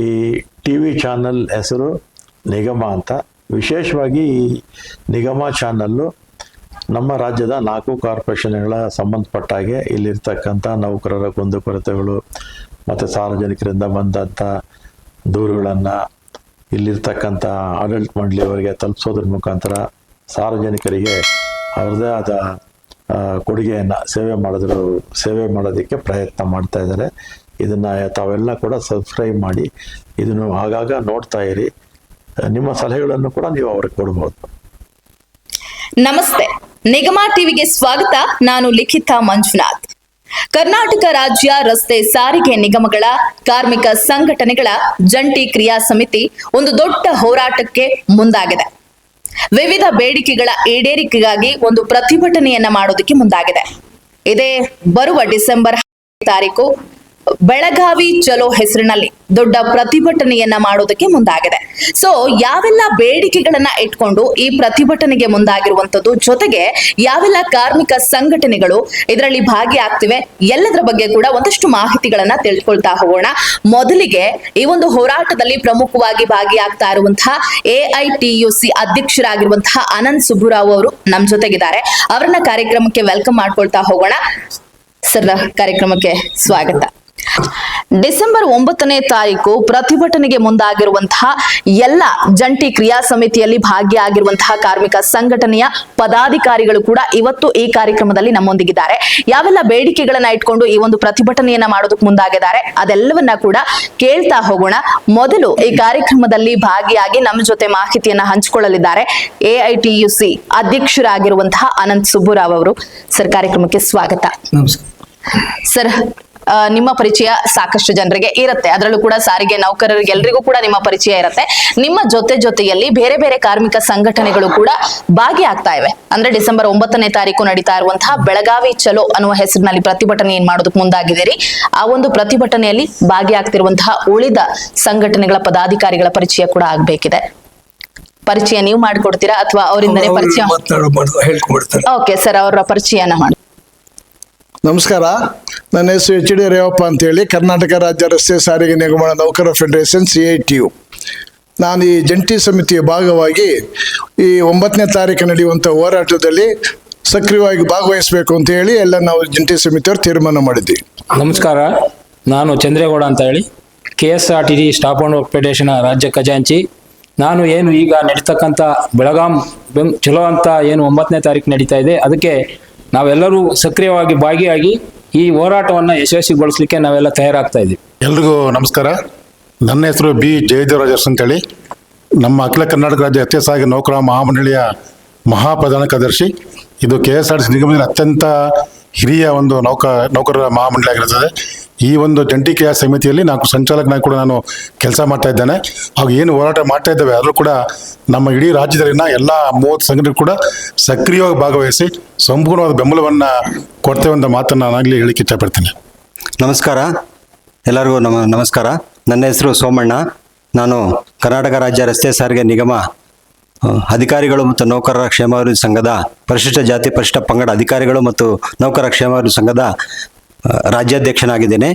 ಈ T V channel ಹೆಸರು ನಿಗಮ ಅಂತ. ವಿಶೇಷವಾಗಿ ಈ ನಿಗಮ ಚಾನಲ್ಲು ನಮ್ಮ ರಾಜ್ಯದ ನಾಲ್ಕು ಕಾರ್ಪೊರೇಷನ್ಗಳ ಸಂಬಂಧಪಟ್ಟ ಹಾಗೆ ಇಲ್ಲಿರ್ತಕ್ಕಂಥ ನೌಕರರ ಕುಂದುಕೊರತೆಗಳು ಮತ್ತು ಸಾರ್ವಜನಿಕರಿಂದ ಬಂದಂಥ ದೂರುಗಳನ್ನು ಇಲ್ಲಿರ್ತಕ್ಕಂಥ ಆಡಳಿತ ಮಂಡಳಿಯವರಿಗೆ ತಲುಪಿಸೋದ್ರ ಮುಖಾಂತರ ಸಾರ್ವಜನಿಕರಿಗೆ ಅವ್ರದ್ದೇ ಆದ ಕೊಡುಗೆಯನ್ನು ಸೇವೆ ಮಾಡಿದ್ರು ಸೇವೆ ಮಾಡೋದಕ್ಕೆ ಪ್ರಯತ್ನ ಮಾಡ್ತಾ ಇದ್ದಾರೆ. ಇದನ್ನು ತಾವೆಲ್ಲ ಕೂಡ ಸಬ್ಸ್ಕ್ರೈಬ್ ಮಾಡಿ ಇದನ್ನು ಆಗಾಗ ನೋಡ್ತಾ ಇರಿ. ನಿಮ್ಮ ಸಲಹೆಗಳನ್ನು ಕೂಡ ನೀವು ಅವ್ರಿಗೆ ಕೊಡ್ಬೋದು. ನಮಸ್ತೆ. ನಿಗಮ ಟಿವಿಗೆ ಸ್ವಾಗತ. ನಾನು ಲಿಖಿತಾ ಮಂಜುನಾಥ್. ಕರ್ನಾಟಕ ರಾಜ್ಯ ರಸ್ತೆ ಸಾರಿಗೆ ನಿಗಮಗಳ ಕಾರ್ಮಿಕ ಸಂಘಟನೆಗಳ ಜಂಟಿ ಕ್ರಿಯಾ ಸಮಿತಿ ಒಂದು ದೊಡ್ಡ ಹೋರಾಟಕ್ಕೆ ಮುಂದಾಗಿದೆ. ವಿವಿಧ ಬೇಡಿಕೆಗಳ ಈಡೇರಿಕೆಗಾಗಿ ಒಂದು ಪ್ರತಿಭಟನೆಯನ್ನ ಮಾಡೋದಕ್ಕೆ ಮುಂದಾಗಿದೆ. ಇದೇ ಬರುವ ಡಿಸೆಂಬರ್ ತಾರೀಕು ಬೆಳಗಾವಿ ಚಲೋ ಹೆಸರಿನಲ್ಲಿ ದೊಡ್ಡ ಪ್ರತಿಭಟನೆಯನ್ನ ಮಾಡೋದಕ್ಕೆ ಮುಂದಾಗಿದೆ. ಸೊ ಯಾವೆಲ್ಲ ಬೇಡಿಕೆಗಳನ್ನ ಇಟ್ಕೊಂಡು ಈ ಪ್ರತಿಭಟನೆಗೆ ಮುಂದಾಗಿರುವಂತದ್ದು ಜೊತೆಗೆ ಯಾವೆಲ್ಲ ಕಾರ್ಮಿಕ ಸಂಘಟನೆಗಳು ಇದರಲ್ಲಿ ಭಾಗಿಯಾಗ್ತಿವೆ, ಎಲ್ಲದರ ಬಗ್ಗೆ ಕೂಡ ಒಂದಷ್ಟು ಮಾಹಿತಿಗಳನ್ನ ತಿಳ್ಕೊಳ್ತಾ ಹೋಗೋಣ. ಮೊದಲಿಗೆ ಈ ಒಂದು ಹೋರಾಟದಲ್ಲಿ ಪ್ರಮುಖವಾಗಿ ಭಾಗಿಯಾಗ್ತಾ ಇರುವಂತಹ ಎಐಟಿಯುಸಿ ಅಧ್ಯಕ್ಷರಾಗಿರುವಂತಹ ಅನಂತ್ ಸುಬ್ಬುರಾವ್ ಅವರು ನಮ್ ಜೊತೆಗಿದ್ದಾರೆ. ಅವರನ್ನ ಕಾರ್ಯಕ್ರಮಕ್ಕೆ ವೆಲ್ಕಮ್ ಮಾಡ್ಕೊಳ್ತಾ ಹೋಗೋಣ. ಸರ್ ಕಾರ್ಯಕ್ರಮಕ್ಕೆ ಸ್ವಾಗತ. ಡಿಸೆಂಬರ್ ಒಂಬತ್ತನೇ ತಾರೀಕು ಪ್ರತಿಭಟನೆಗೆ ಮುಂದಾಗಿರುವಂತಹ ಎಲ್ಲ ಜಂಟಿ ಕ್ರಿಯಾ ಸಮಿತಿಯಲ್ಲಿ ಭಾಗಿಯಾಗಿರುವಂತಹ ಕಾರ್ಮಿಕ ಸಂಘಟನೆಯ ಪದಾಧಿಕಾರಿಗಳು ಕೂಡ ಇವತ್ತು ಈ ಕಾರ್ಯಕ್ರಮದಲ್ಲಿ ನಮ್ಮೊಂದಿಗಿದ್ದಾರೆ. ಯಾವೆಲ್ಲ ಬೇಡಿಕೆಗಳನ್ನ ಇಟ್ಕೊಂಡು ಈ ಒಂದು ಪ್ರತಿಭಟನೆಯನ್ನ ಮಾಡೋದಕ್ಕೆ ಮುಂದಾಗಿದ್ದಾರೆ ಅದೆಲ್ಲವನ್ನ ಕೂಡ ಕೇಳ್ತಾ ಹೋಗೋಣ. ಮೊದಲು ಈ ಕಾರ್ಯಕ್ರಮದಲ್ಲಿ ಭಾಗಿಯಾಗಿ ನಮ್ಮ ಜೊತೆ ಮಾಹಿತಿಯನ್ನ ಹಂಚಿಕೊಳ್ಳಲಿದ್ದಾರೆ ಎಐಟಿಯುಸಿ ಅಧ್ಯಕ್ಷರಾಗಿರುವಂತಹ ಅನಂತ್ ಸುಬ್ಬುರಾವ್ ಅವರು. ಸರ್ ಕಾರ್ಯಕ್ರಮಕ್ಕೆ ಸ್ವಾಗತ. ನಮಸ್ಕಾರ. ಸರ್ ನಿಮ್ಮ ಪರಿಚಯ ಸಾಕಷ್ಟು ಜನರಿಗೆ ಇರುತ್ತೆ. ಅದರಲ್ಲೂ ಕೂಡ ಸಾರಿಗೆ ನೌಕರರಿಗೆ ಎಲ್ರಿಗೂ ಕೂಡ ನಿಮ್ಮ ಪರಿಚಯ ಇರುತ್ತೆ. ನಿಮ್ಮ ಜೊತೆ ಜೊತೆಯಲ್ಲಿ ಬೇರೆ ಬೇರೆ ಕಾರ್ಮಿಕ ಸಂಘಟನೆಗಳು ಕೂಡ ಭಾಗಿಯಾಗ್ತಾ ಇವೆ. ಅಂದ್ರೆ ಡಿಸೆಂಬರ್ ಒಂಬತ್ತನೇ ತಾರೀಕು ನಡೀತಾ ಇರುವಂತಹ ಬೆಳಗಾವಿ ಚಲೋ ಅನ್ನುವ ಹೆಸರಿನಲ್ಲಿ ಪ್ರತಿಭಟನೆ ಏನ್ ಮಾಡೋದಕ್ಕೆ ಮುಂದಾಗಿದ್ದೀರಿ ಆ ಒಂದು ಪ್ರತಿಭಟನೆಯಲ್ಲಿ ಭಾಗಿಯಾಗ್ತಿರುವಂತಹ ಉಳಿದ ಸಂಘಟನೆಗಳ ಪದಾಧಿಕಾರಿಗಳ ಪರಿಚಯ ಕೂಡ ಆಗ್ಬೇಕಿದೆ. ಪರಿಚಯ ನೀವು ಮಾಡ್ಕೊಡ್ತೀರಾ ಅಥವಾ ಅವರಿಂದನೇ ಪರಿಚಯ? ಓಕೆ ಸರ್ ಅವರ ಪರಿಚಯನ ಮಾಡಿ. ನಮಸ್ಕಾರ. ನನ್ನ ಹೆಸರು ಎಚ್ ಡಿ ರೇವಪ್ಪ ಅಂತೇಳಿ. ಕರ್ನಾಟಕ ರಾಜ್ಯ ರಸ್ತೆ ಸಾರಿಗೆ ನಿಗಮ ನೌಕರ federation C I T U ನಾನು ಈ ಜಂಟಿ ಸಮಿತಿಯ ಭಾಗವಾಗಿ ಈ ಒಂಬತ್ತನೇ ತಾರೀಕು ನಡೆಯುವಂಥ ಹೋರಾಟದಲ್ಲಿ ಸಕ್ರಿಯವಾಗಿ ಭಾಗವಹಿಸಬೇಕು ಅಂತ ಹೇಳಿ ಎಲ್ಲ ನಾವು ಜಂಟಿ ಸಮಿತಿಯವರು ತೀರ್ಮಾನ ಮಾಡಿದ್ವಿ. ನಮಸ್ಕಾರ. ನಾನು ಚಂದ್ರೇಗೌಡ ಅಂತ ಹೇಳಿ. K S R T D staff and federation ರಾಜ್ಯ ಖಜಾಂಚಿ. ನಾನು ಏನು ಈಗ ನಡೀತಕ್ಕಂಥ ಬೆಳಗಾಂ ಬೆಂಗ್ ಚಲೋ ಅಂತ ಏನು ಒಂಬತ್ತನೇ ತಾರೀಕು ನಡೀತಾ ಇದೆ. ಅದಕ್ಕೆ ನಾವೆಲ್ಲರೂ ಸಕ್ರಿಯವಾಗಿ ಭಾಗಿಯಾಗಿ ಈ ಹೋರಾಟವನ್ನು ಯಶಸ್ವಿಗೊಳಿಸಲಿಕ್ಕೆ ನಾವೆಲ್ಲ ತಯಾರಾಗ್ತಾ ಇದ್ದೀವಿ. ಎಲ್ರಿಗೂ ನಮಸ್ಕಾರ. ನನ್ನ ಹೆಸರು ಬಿ ಜಯದೇವರಾಜರ್ಸ್ ಅಂತೇಳಿ. ನಮ್ಮ ಅಖಿಲ ಕರ್ನಾಟಕ ರಾಜ್ಯ ಅತ್ಯಸಾಗಿ ನೌಕರ ಮಹಾಮಂಡಳಿಯ ಮಹಾಪ್ರಧಾನ ಕಾರ್ಯದರ್ಶಿ. ಇದು ಕೆ ಎಸ್ ಆರ್ ಸಿ ನಿಗಮದ ಅತ್ಯಂತ ಹಿರಿಯ ಒಂದು ನೌಕ, ನೌಕರರ ಮಹಾಮಂಡಳಿ ಆಗಿರುತ್ತದೆ ಈ ಒಂದು ಜಂಟಿ ಕ್ರಿಯಾ ಸಮಿತಿಯಲ್ಲಿ ನಾನು ಸಂಚಾಲಕನಾಗಿ ಕೂಡ ನಾನು ಕೆಲಸ ಮಾಡ್ತಾ ಇದ್ದೇನೆ. ಹಾಗೂ ಏನು ಹೋರಾಟ ಮಾಡ್ತಾ ಇದ್ದೇವೆ ಅದರಲ್ಲೂ ಕೂಡ ನಮ್ಮ ಇಡೀ ರಾಜ್ಯದಲ್ಲಿನ ಎಲ್ಲ ಮೂವತ್ತು ಸಂಘಟನೆ ಕೂಡ ಸಕ್ರಿಯವಾಗಿ ಭಾಗವಹಿಸಿ ಸಂಪೂರ್ಣವಾದ ಬೆಂಬಲವನ್ನು ಕೊಡ್ತೇವೆ ಅಂತ ಮಾತನ್ನು ನಾನಾಗಲಿ ಹೇಳಿಕ್ಕೆ ಇಷ್ಟಪಡ್ತೀನಿ ನಮಸ್ಕಾರ. ಎಲ್ಲರಿಗೂ ನಮ, ನಮಸ್ಕಾರ. ನನ್ನ ಹೆಸರು ಸೋಮಣ್ಣ. ನಾನು ಕರ್ನಾಟಕ ರಾಜ್ಯ ರಸ್ತೆ ಸಾರಿಗೆ ನಿಗಮ ಅಧಿಕಾರಿಗಳು ಮತ್ತು ನೌಕರರ ಕ್ಷೇಮಾಭಿವೃದ್ಧಿ ಸಂಘದ ಪರಿಶಿಷ್ಟ ಜಾತಿ ಪರಿಶಿಷ್ಟ ಪಂಗಡ ಅಧಿಕಾರಿಗಳು ಮತ್ತು ನೌಕರರ ಕ್ಷೇಮಾಭಿವೃದ್ಧಿ ಸಂಘದ ರಾಜ್ಯಾಧ್ಯಕ್ಷನಾಗಿದ್ದೇನೆ.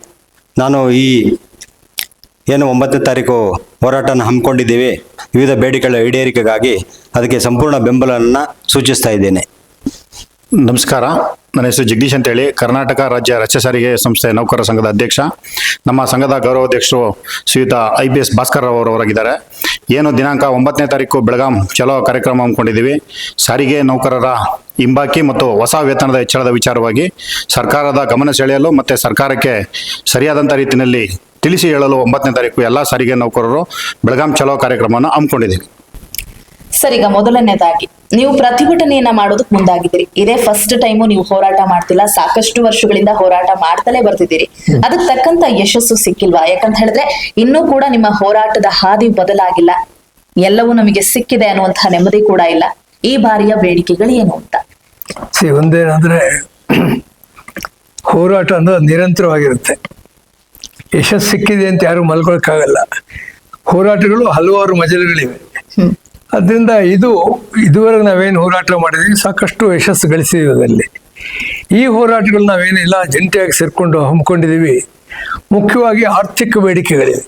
ನಾನು ಈ ಏನು ಒಂಬತ್ತನೇ ತಾರೀಕು ಹೋರಾಟನ ಹಮ್ಮಿಕೊಂಡಿದ್ದೀವಿ. ವಿವಿಧ ಬೇಡಿಕೆಗಳ ಈಡೇರಿಕೆಗಾಗಿ ಅದಕ್ಕೆ ಸಂಪೂರ್ಣ ಬೆಂಬಲವನ್ನು ಸೂಚಿಸ್ತಾ ಇದ್ದೇನೆ. ನಮಸ್ಕಾರ. ನನ್ನ ಹೆಸರು ಜಗದೀಶ್ ಅಂತೇಳಿ. ಕರ್ನಾಟಕ ರಾಜ್ಯ ರಸ್ತೆ ಸಾರಿಗೆ ಸಂಸ್ಥೆ ನೌಕರರ ಸಂಘದ ಅಧ್ಯಕ್ಷ, ನಮ್ಮ ಸಂಘದ ಗೌರವಾಧ್ಯಕ್ಷರು ಶ್ರೀಯುತ I P S Bhaskar Rao ಅವರಾಗಿದ್ದಾರೆ. ಏನು ದಿನಾಂಕ ಒಂಬತ್ತನೇ ತಾರೀಕು ಬೆಳಗಾಂ ಚಲೋ ಕಾರ್ಯಕ್ರಮ ಹಮ್ಮಿಕೊಂಡಿದ್ದೀವಿ. ಸಾರಿಗೆ ನೌಕರರ ಹಿಂಬಾಕಿ ಮತ್ತು ಹೊಸ ವೇತನದ ಹೆಚ್ಚಳದ ವಿಚಾರವಾಗಿ ಸರ್ಕಾರದ ಗಮನ ಸೆಳೆಯಲು ಮತ್ತು ಸರ್ಕಾರಕ್ಕೆ ಸರಿಯಾದಂಥ ರೀತಿಯಲ್ಲಿ ತಿಳಿಸಿ ಹೇಳಲು ಒಂಬತ್ತನೇ ತಾರೀಕು ಎಲ್ಲ ಸಾರಿಗೆ ನೌಕರರು ಬೆಳಗಾಂ ಚಲೋ ಕಾರ್ಯಕ್ರಮವನ್ನು ಹಮ್ಮಿಕೊಂಡಿದ್ದೀವಿ. ಸರ್ ಈಗ ಮೊದಲನೇದಾಗಿ ನೀವು ಪ್ರತಿಭಟನೆಯನ್ನ ಮಾಡೋದಕ್ಕೆ ಮುಂದಾಗಿದ್ದೀರಿ. ಇದೇ ಫಸ್ಟ್ ಟೈಮು ನೀವು ಹೋರಾಟ ಮಾಡ್ತಿಲ್ಲ ಸಾಕಷ್ಟು ವರ್ಷಗಳಿಂದ ಹೋರಾಟ ಮಾಡ್ತಲೇ ಬರ್ತಿದ್ದೀರಿ. ಅದಕ್ಕೆ ತಕ್ಕಂತ ಯಶಸ್ಸು ಸಿಕ್ಕಿಲ್ವಾ? ಯಾಕಂತ ಹೇಳಿದ್ರೆ ಇನ್ನೂ ಕೂಡ ನಿಮ್ಮ ಹೋರಾಟದ ಹಾದಿ ಬದಲಾಗಿಲ್ಲ. ಎಲ್ಲವೂ ನಮಗೆ ಸಿಕ್ಕಿದೆ ಅನ್ನುವಂತಹ ನೆಮ್ಮದಿ ಕೂಡ ಇಲ್ಲ. ಈ ಬಾರಿಯ ಬೇಡಿಕೆಗಳು ಏನು ಅಂತ ಒಂದೇನಂದ್ರೆ ಹೋರಾಟ ಅನ್ನೋದು ನಿರಂತರವಾಗಿರುತ್ತೆ. ಯಶಸ್ಸು ಸಿಕ್ಕಿದೆ ಅಂತ ಯಾರು ಮಲ್ಕೊಳಕ್ಕಾಗಲ್ಲ. ಹೋರಾಟಗಳು ಹಲವಾರು ಮಜಲುಗಳಿವೆ. ಅದರಿಂದ ಇದು ಇದುವರೆಗೆ ನಾವೇನು ಹೋರಾಟ ಮಾಡಿದ್ವಿ, ಸಾಕಷ್ಟು ಯಶಸ್ಸು ಗಳಿಸಿದ್ದೀವಿ ಅದರಲ್ಲಿ ಈ ಹೋರಾಟಗಳು ನಾವೇನಿಲ್ಲ, ಜಂಟಿಯಾಗಿ ಸೇರಿಕೊಂಡು ಹಮ್ಮಿಕೊಂಡಿದ್ದೀವಿ. ಮುಖ್ಯವಾಗಿ ಆರ್ಥಿಕ ಬೇಡಿಕೆಗಳಿವೆ.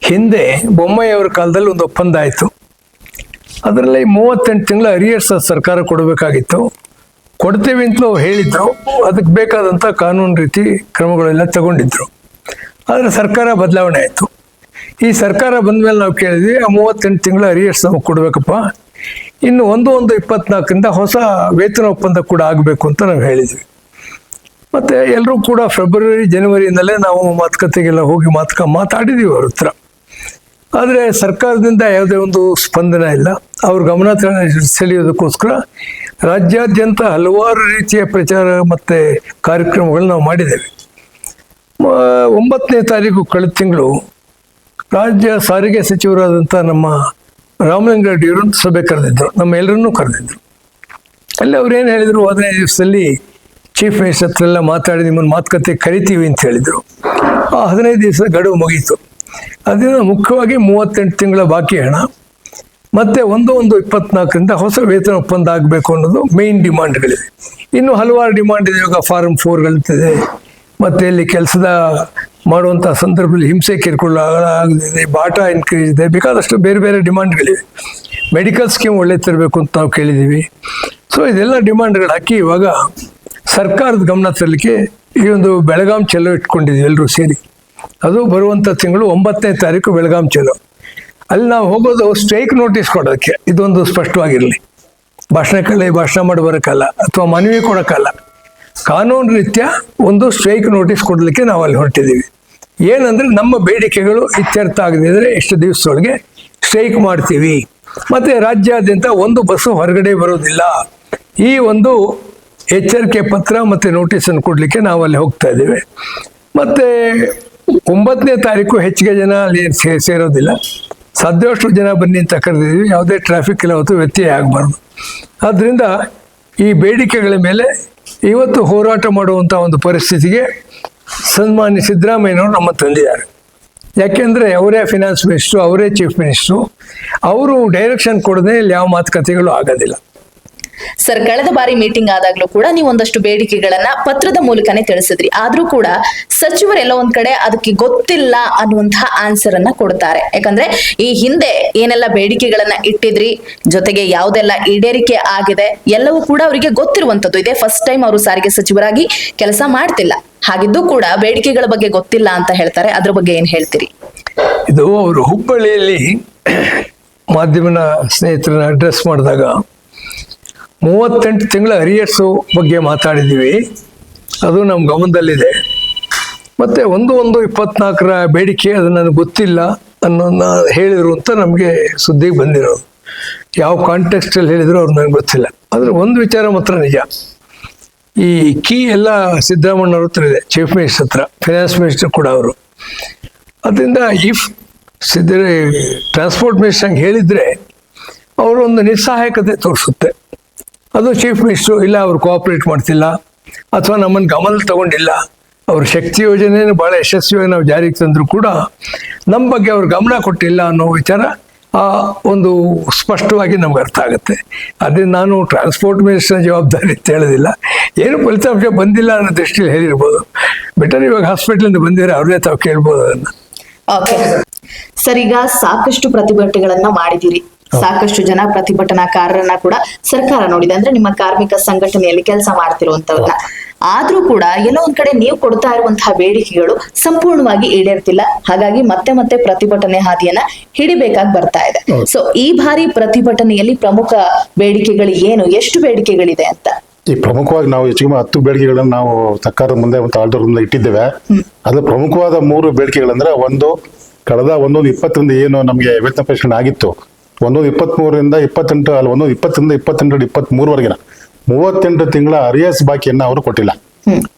ಹಿಂದೆ ಬೊಮ್ಮಾಯಿಯವರ ಕಾಲದಲ್ಲಿ ಒಂದು ಒಪ್ಪಂದ ಆಯಿತು. ಅದರಲ್ಲಿ ಮೂವತ್ತೆಂಟು ತಿಂಗಳ ಅರಿಯರ್ಸ್ ಸರ್ಕಾರ ಕೊಡಬೇಕಾಗಿತ್ತು. ಕೊಡ್ತೇವೆ ಅಂತಲೂ ಹೇಳಿದ್ರು, ಅದಕ್ಕೆ ಬೇಕಾದಂಥ ಕಾನೂನು ರೀತಿ ಕ್ರಮಗಳೆಲ್ಲ ತಗೊಂಡಿದ್ರು. ಆದರೆ ಸರ್ಕಾರ ಬದಲಾವಣೆ ಆಯಿತು. ಈ ಸರ್ಕಾರ ಬಂದ ಮೇಲೆ ನಾವು ಕೇಳಿದ್ವಿ, ಆ ಮೂವತ್ತೆಂಟು ತಿಂಗಳ ಅರಿಯರ್ಸ್ ನಮಗೆ ಕೊಡಬೇಕಪ್ಪ. ಇನ್ನು ಒಂದು ಒಂದು ಇಪ್ಪತ್ನಾಲ್ಕರಿಂದ ಹೊಸ ವೇತನ ಒಪ್ಪಂದ ಕೂಡ ಆಗಬೇಕು ಅಂತ ನಾವು ಹೇಳಿದ್ವಿ. ಮತ್ತು ಎಲ್ಲರೂ ಕೂಡ ಫೆಬ್ರವರಿ ಜನವರಿಯಿಂದಲೇ ನಾವು ಮಾತುಕತೆಗೆಲ್ಲ ಹೋಗಿ ಮಾತುಕ ಮಾತಾಡಿದ್ದೀವಿ ಅವ್ರ ಹತ್ರ. ಆದರೆ ಸರ್ಕಾರದಿಂದ ಯಾವುದೇ ಒಂದು ಸ್ಪಂದನೆ ಇಲ್ಲ. ಅವ್ರ ಗಮನ ಸೆಳೆಯೋದಕ್ಕೋಸ್ಕರ ರಾಜ್ಯಾದ್ಯಂತ ಹಲವಾರು ರೀತಿಯ ಪ್ರಚಾರ ಮತ್ತು ಕಾರ್ಯಕ್ರಮಗಳು ನಾವು ಮಾಡಿದ್ದೇವೆ. ಒಂಬತ್ತನೇ ತಾರೀಕು ಕಳೆದ ತಿಂಗಳು ರಾಜ್ಯ ಸಾರಿಗೆ ಸಚಿವರಾದಂಥ ನಮ್ಮ ರಾಮಲಿಂಗಾರೆಡ್ಡಿಯವರು ಸಭೆ ಕರೆದಿದ್ದರು ನಮ್ಮ ಎಲ್ಲರನ್ನೂ ಕರೆದಿದ್ದರು ಅಲ್ಲಿ ಅವ್ರು ಏನು ಹೇಳಿದರು ಹದಿನೈದು ದಿವಸದಲ್ಲಿ ಚೀಫ್ ಮಿನಿಸ್ಟರ್ ಹತ್ರ ಎಲ್ಲ ಮಾತಾಡಿ ನಿಮ್ಮನ್ನು ಮಾತುಕತೆ ಕರಿತೀವಿ ಅಂತ ಹೇಳಿದರು. ಆ ಹದಿನೈದು ದಿವಸ ಗಡುವು ಮುಗೀತು. ಅದರಿಂದ ಮುಖ್ಯವಾಗಿ ಮೂವತ್ತೆಂಟು ತಿಂಗಳ ಬಾಕಿ ಹಣ, ಮತ್ತೆ ಒಂದು ಒಂದು ಇಪ್ಪತ್ನಾಲ್ಕರಿಂದ ಹೊಸ ವೇತನ ಒಪ್ಪಂದ ಆಗಬೇಕು ಅನ್ನೋದು ಮೇನ್ ಡಿಮಾಂಡ್ಗಳಿವೆ ಇನ್ನು ಹಲವಾರು ಡಿಮಾಂಡ್ ಇದೆ, ಇವಾಗ ಫಾರ್ಮ್ ಫೋರ್ಗಳಿರ್ತದೆ ಮತ್ತೆ ಇಲ್ಲಿ ಕೆಲಸದ ಮಾಡುವಂಥ ಸಂದರ್ಭದಲ್ಲಿ ಹಿಂಸೆ ಕಿರುಕುಳ ಬಾಟ ಇನ್ಕ್ರೀಸ್ ಇದೆ. ಬೇಕಾದಷ್ಟು ಬೇರೆ ಬೇರೆ ಡಿಮಾಂಡ್ಗಳಿವೆ. ಮೆಡಿಕಲ್ ಸ್ಕೀಮ್ ಒಳ್ಳೆ ತರಬೇಕು ಅಂತ ನಾವು ಕೇಳಿದ್ದೀವಿ. ಸೊ ಇದೆಲ್ಲ ಡಿಮಾಂಡ್ಗಳು ಹಾಕಿ ಇವಾಗ ಸರ್ಕಾರದ ಗಮನ ತರಲಿಕ್ಕೆ ಈ ಒಂದು ಬೆಳಗಾಂ ಚಲೋ ಇಟ್ಕೊಂಡಿದ್ವಿ ಎಲ್ಲರೂ ಸೇರಿ. ಅದು ಬರುವಂಥ ತಿಂಗಳು ಒಂಬತ್ತನೇ ತಾರೀಕು ಬೆಳಗಾಂ ಚಲೋ ಅಲ್ಲಿ ನಾವು ಹೋಗೋದು ಸ್ಟ್ರೈಕ್ ನೋಟಿಸ್ ಕೊಡೋದಕ್ಕೆ. ಇದೊಂದು ಸ್ಪಷ್ಟವಾಗಿರಲಿ. ಭಾಷಣ ಕಲೆ, ಭಾಷಣ ಮಾಡಿ ಬರೋಕ್ಕಲ್ಲ ಅಥವಾ ಮನವಿ ಕೊಡೋಕ್ಕಲ್ಲ ಕಾನೂನು ರೀತ್ಯ ಒಂದು ಸ್ಟ್ರೈಕ್ ನೋಟಿಸ್ ಕೊಡಲಿಕ್ಕೆ ನಾವು ಅಲ್ಲಿ ಹೊರಟಿದ್ದೀವಿ. ಏನಂದರೆ ನಮ್ಮ ಬೇಡಿಕೆಗಳು ಇತ್ಯರ್ಥ ಆಗದಿದ್ದರೆ ಎಷ್ಟು ದಿವಸದೊಳಗೆ ಸ್ಟ್ರೈಕ್ ಮಾಡ್ತೀವಿ. ಮತ್ತು ರಾಜ್ಯಾದ್ಯಂತ ಒಂದು ಬಸ್ಸು ಹೊರಗಡೆ ಬರೋದಿಲ್ಲ ಈ ಒಂದು ಎಚ್ಚರಿಕೆ ಪತ್ರ ಮತ್ತು ನೋಟಿಸನ್ನು ಕೊಡಲಿಕ್ಕೆ ನಾವು ಅಲ್ಲಿ ಹೋಗ್ತಾ ಇದ್ದೇವೆ. ಮತ್ತು ಒಂಬತ್ತನೇ ತಾರೀಕು ಹೆಚ್ಚಿಗೆ ಜನ ಅಲ್ಲಿ ಸೇ- ಸೇರೋದಿಲ್ಲ. ಸದ್ಯಷ್ಟು ಜನ ಬನ್ನಿ ಅಂತ ಕರೆದಿದ್ದೀವಿ. ಯಾವುದೇ ಟ್ರಾಫಿಕ್ ಇಲ್ಲ ಹೊತ್ತು ವ್ಯತ್ಯಯ ಆಗಬಾರ್ದು. ಆದ್ದರಿಂದ ಈ ಬೇಡಿಕೆಗಳ ಮೇಲೆ ಇವತ್ತು ಹೋರಾಟ ಮಾಡುವಂಥ ಒಂದು ಪರಿಸ್ಥಿತಿಗೆ ಸನ್ಮಾನ್ಯ ಸಿದ್ದರಾಮಯ್ಯನವರು ನಮ್ಮ ತಂದಿದ್ದಾರೆ ಯಾಕೆಂದರೆ ಅವರೇ ಫಿನಾನ್ಸ್ ಮಿನಿಸ್ಟ್ರು ಅವರೇ ಚೀಫ್ ಮಿನಿಸ್ಟ್ರು ಅವರು ಡೈರೆಕ್ಷನ್ ಕೊಡದೆ ಇಲ್ಲಿ ಯಾವ ಮಾತುಕತೆಗಳು ಆಗೋದಿಲ್ಲ. ಸರ್ ಕಳೆದ ಬಾರಿ ಮೀಟಿಂಗ್ ಆದಾಗ್ಲೂ ಕೂಡ ನೀವು ಒಂದಷ್ಟು ಬೇಡಿಕೆಗಳನ್ನ ಪತ್ರದ ಮೂಲಕನೇ ತಿಳಿಸಿದ್ರಿ. ಆದ್ರೂ ಕೂಡ ಸಚಿವರೆಲ್ಲ ಒಂದ್ ಕಡೆ ಅದಕ್ಕೆ ಗೊತ್ತಿಲ್ಲ ಅನ್ನುವಂತಹ ಆನ್ಸರ್ ಅನ್ನ ಕೊಡ್ತಾರೆ. ಯಾಕಂದ್ರೆ ಈ ಹಿಂದೆ ಏನೆಲ್ಲ ಬೇಡಿಕೆಗಳನ್ನ ಇಟ್ಟಿದ್ರಿ, ಜೊತೆಗೆ ಯಾವ್ದೆಲ್ಲ ಈಡೇರಿಕೆ ಆಗಿದೆ, ಎಲ್ಲವೂ ಕೂಡ ಅವರಿಗೆ ಗೊತ್ತಿರುವಂತದ್ದು. ಇದೇ ಫಸ್ಟ್ ಟೈಮ್ ಅವರು ಸಾರಿಗೆ ಸಚಿವರಾಗಿ ಕೆಲಸ ಮಾಡ್ತಿಲ್ಲ. ಹಾಗಿದ್ದು ಕೂಡ ಬೇಡಿಕೆಗಳ ಬಗ್ಗೆ ಗೊತ್ತಿಲ್ಲ ಅಂತ ಹೇಳ್ತಾರೆ. ಅದ್ರ ಬಗ್ಗೆ ಏನ್ ಹೇಳ್ತೀರಿ? ಇದು ಅವರು ಹುಬ್ಬಳ್ಳಿಯಲ್ಲಿ ಮಾಧ್ಯಮನ ಸ್ನೇಹಿತರನ್ನ ಅಡ್ರೆಸ್ ಮಾಡಿದಾಗ ಮೂವತ್ತೆಂಟು ತಿಂಗಳ ಹರಿಯರ್ಸು ಬಗ್ಗೆ ಮಾತಾಡಿದ್ದೀವಿ. ಅದು ನಮ್ಮ ಗಮನದಲ್ಲಿದೆ. ಮತ್ತು ಒಂದು ಒಂದು ಇಪ್ಪತ್ನಾಲ್ಕರ ಬೇಡಿಕೆ ಅದು ನನಗೆ ಗೊತ್ತಿಲ್ಲ ಅನ್ನೋದನ್ನ ಹೇಳಿದರು ಅಂತ ನಮಗೆ ಸುದ್ದಿಗೆ ಬಂದಿರೋದು. ಯಾವ ಕಾಂಟೆಕ್ಸ್ಟಲ್ಲಿ ಹೇಳಿದ್ರು ಅವ್ರು ನನಗೆ ಗೊತ್ತಿಲ್ಲ. ಆದರೆ ಒಂದು ವಿಚಾರ ಮಾತ್ರ ನಿಜ. ಈ ಕೀ ಎಲ್ಲ ಸಿದ್ದರಾಮಣ್ಣವ್ರ ಹತ್ರ ಇದೆ ಚೀಫ್ ಮಿನಿಸ್ಟರ್ ಹತ್ರ ಫಿನಾನ್ಸ್ ಮಿನಿಸ್ಟರ್ ಕೂಡ ಅವರು. ಅದರಿಂದ ಇಫ್ ಸಿದ್ದ ಟ್ರಾನ್ಸ್ಪೋರ್ಟ್ ಮಿನಿಸ್ಟರ್ ಹಂಗೆ ಹೇಳಿದರೆ ಅವರು ಒಂದು ನಿಸ್ಸಹಾಯಕತೆ ತೋರಿಸುತ್ತೆ. ಅದು ಚೀಫ್ ಮಿನಿಸ್ಟ್ರು ಇಲ್ಲ, ಅವರು ಕೋಆಪ್ರೇಟ್ ಮಾಡ್ತಿಲ್ಲ, ಅಥವಾ ನಮ್ಮನ್ನು ಗಮನ ತಗೊಂಡಿಲ್ಲ. ಅವ್ರ ಶಕ್ತಿ ಯೋಜನೆಯನ್ನು ಭಾಳ ಯಶಸ್ವಿಯಾಗಿ ನಾವು ಜಾರಿಗೆ ತಂದರೂ ಕೂಡ ನಮ್ಮ ಬಗ್ಗೆ ಅವ್ರು ಗಮನ ಕೊಟ್ಟಿಲ್ಲ ಅನ್ನೋ ವಿಚಾರ, ಆ ಒಂದು ಸ್ಪಷ್ಟವಾಗಿ ನಮ್ಗೆ ಅರ್ಥ ಆಗುತ್ತೆ. ಅದೇ ನಾನು ಟ್ರಾನ್ಸ್ಪೋರ್ಟ್ ಮಿನಿಸ್ಟರ್ ಜವಾಬ್ದಾರಿ ಅಂತ ಹೇಳೋದಿಲ್ಲ. ಏನು ಫಲಿತಾಂಶ ಬಂದಿಲ್ಲ ಅನ್ನೋ ದೃಷ್ಟಿಯಲ್ಲಿ ಹೇಳಿರ್ಬೋದು. ಬೆಟರ್ ಇವಾಗ ಹಾಸ್ಪಿಟ್ಲಿಂದ ಬಂದಿದ್ರೆ ಅವ್ರನ್ನೇ ತಾವು ಕೇಳ್ಬೋದು ಅದನ್ನು. ಸರ್, ಈಗ ಸಾಕಷ್ಟು ಪ್ರತಿಭಟನೆಗಳನ್ನ ಮಾಡಿದಿರಿ ಸಾಕಷ್ಟು ಜನ ಪ್ರತಿಭಟನಾಕಾರರನ್ನ ಕೂಡ ಸರ್ಕಾರ ನೋಡಿದೆ. ಅಂದ್ರೆ ನಿಮ್ಮ ಕಾರ್ಮಿಕ ಸಂಘಟನೆಯಲ್ಲಿ ಕೆಲಸ ಮಾಡ್ತಿರುವಂತವ್ರನ್ನ. ಆದ್ರೂ ಕೂಡ ಎಲ್ಲೋ ಒಂದ್ ಕಡೆ ನೀವು ಕೊಡ್ತಾ ಇರುವಂತಹ ಬೇಡಿಕೆಗಳು ಸಂಪೂರ್ಣವಾಗಿ ಈಡೇರ್ತಿಲ್ಲ. ಹಾಗಾಗಿ ಮತ್ತೆ ಮತ್ತೆ ಪ್ರತಿಭಟನೆ ಹಾದಿಯನ್ನ ಹಿಡಿಬೇಕಾಗಿ ಬರ್ತಾ ಇದೆ. ಸೊ ಈ ಬಾರಿ ಪ್ರತಿಭಟನೆಯಲ್ಲಿ ಪ್ರಮುಖ ಬೇಡಿಕೆಗಳು ಏನು? ಎಷ್ಟು ಬೇಡಿಕೆಗಳಿದೆ ಅಂತ? ಈ ಪ್ರಮುಖವಾಗಿ ನಾವು ಹೆಚ್ಚಿಗೆ ಹತ್ತು ಬೇಡಿಕೆಗಳನ್ನು ನಾವು ಸರ್ಕಾರದ ಮುಂದೆ ಮತ್ತು ಆಲ್ದವ್ರ ಮುಂದೆ ಇಟ್ಟಿದ್ದೇವೆ ಅದು ಪ್ರಮುಖವಾದ ಮೂರು ಬೇಡಿಕೆಗಳಂದ್ರೆ ಒಂದು ಕಳೆದ ಒಂದೊಂದು ಇಪ್ಪತ್ತರಿಂದ ಏನು ನಮಗೆ ವೇತನ ಪರಿಷ್ಕರಣೆ ಆಗಿತ್ತು. ಒಂದೊಂದು ಇಪ್ಪತ್ತ್ಮೂರರಿಂದ ಇಪ್ಪತ್ತೆಂಟು ಅಲ್ಲಿ ಒಂದೊಂದು ಇಪ್ಪತ್ತರಿಂದ ಇಪ್ಪತ್ತೆಂಟು ಇಪ್ಪತ್ತ್ಮೂರವರೆಗಿನ ಮೂವತ್ತೆಂಟು ತಿಂಗಳ ಅರಿಯಸ್ ಬಾಕಿಯನ್ನು ಅವರು ಕೊಟ್ಟಿಲ್ಲ.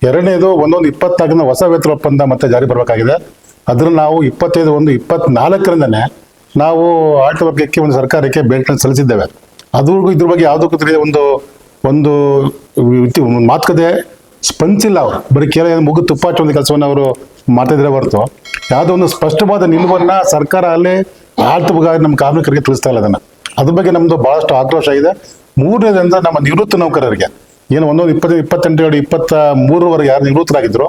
ಎರಡನೇದು ಒಂದೊಂದು ಇಪ್ಪತ್ನಾಲ್ಕರಿಂದ ಹೊಸ ವೇತನ ಒಪ್ಪಂದ ಮತ್ತೆ ಜಾರಿ ಬರಬೇಕಾಗಿದೆ. ಅದನ್ನು ನಾವು ಇಪ್ಪತ್ತೈದು ಒಂದು ಇಪ್ಪತ್ನಾಲ್ಕರಿಂದನೇ ನಾವು ಆಟೋ ವರ್ಗಕ್ಕೆ ಒಂದು ಸರ್ಕಾರಕ್ಕೆ ಬೇಡಿಕೆ ಸಲ್ಲಿಸಿದ್ದೇವೆ. ಅದು ಇದ್ರ ಬಗ್ಗೆ ಯಾವುದಕ್ಕೂ ತಿಳಿದ ಒಂದು ಒಂದು ಮಾತುಕತೆ ಸ್ಪಂದಿಸಿಲ್ಲ ಅವರು. ಬರೀ ಕೇವಲ ಮುಗಿದು ಮುಗು ತುಪ್ಪಾಚಿ ಒಂದು ಕೆಲಸವನ್ನು ಅವರು ಮಾಡ್ತಿದ್ರೆ ಹೊರತು. ಯಾವುದೋ ಒಂದು ಸ್ಪಷ್ಟವಾದ ನಿಲುವನ್ನ ಸರ್ಕಾರ ಅಲ್ಲಿ ಆಳ್ತ ನಮ್ಮ ಕಾರ್ಮಿಕರಿಗೆ ತಿಳಿಸ್ತಾ ಇಲ್ಲ ಅದನ್ನ. ಅದ್ರ ಬಗ್ಗೆ ನಮ್ದು ಬಹಳಷ್ಟು ಆಕ್ರೋಶ ಇದೆ. ಮೂರನೇದಂದ್ರೆ ನಮ್ಮ ನಿವೃತ್ತ ನೌಕರರಿಗೆ, ಏನು ಒಂದೊಂದು ಇಪ್ಪತ್ತು, ಇಪ್ಪತ್ತೆಂಟು ಎರಡು ಇಪ್ಪತ್ತ ಮೂರರವರೆಗೆ ಯಾರು ನಿವೃತ್ತರಾಗಿದ್ರು,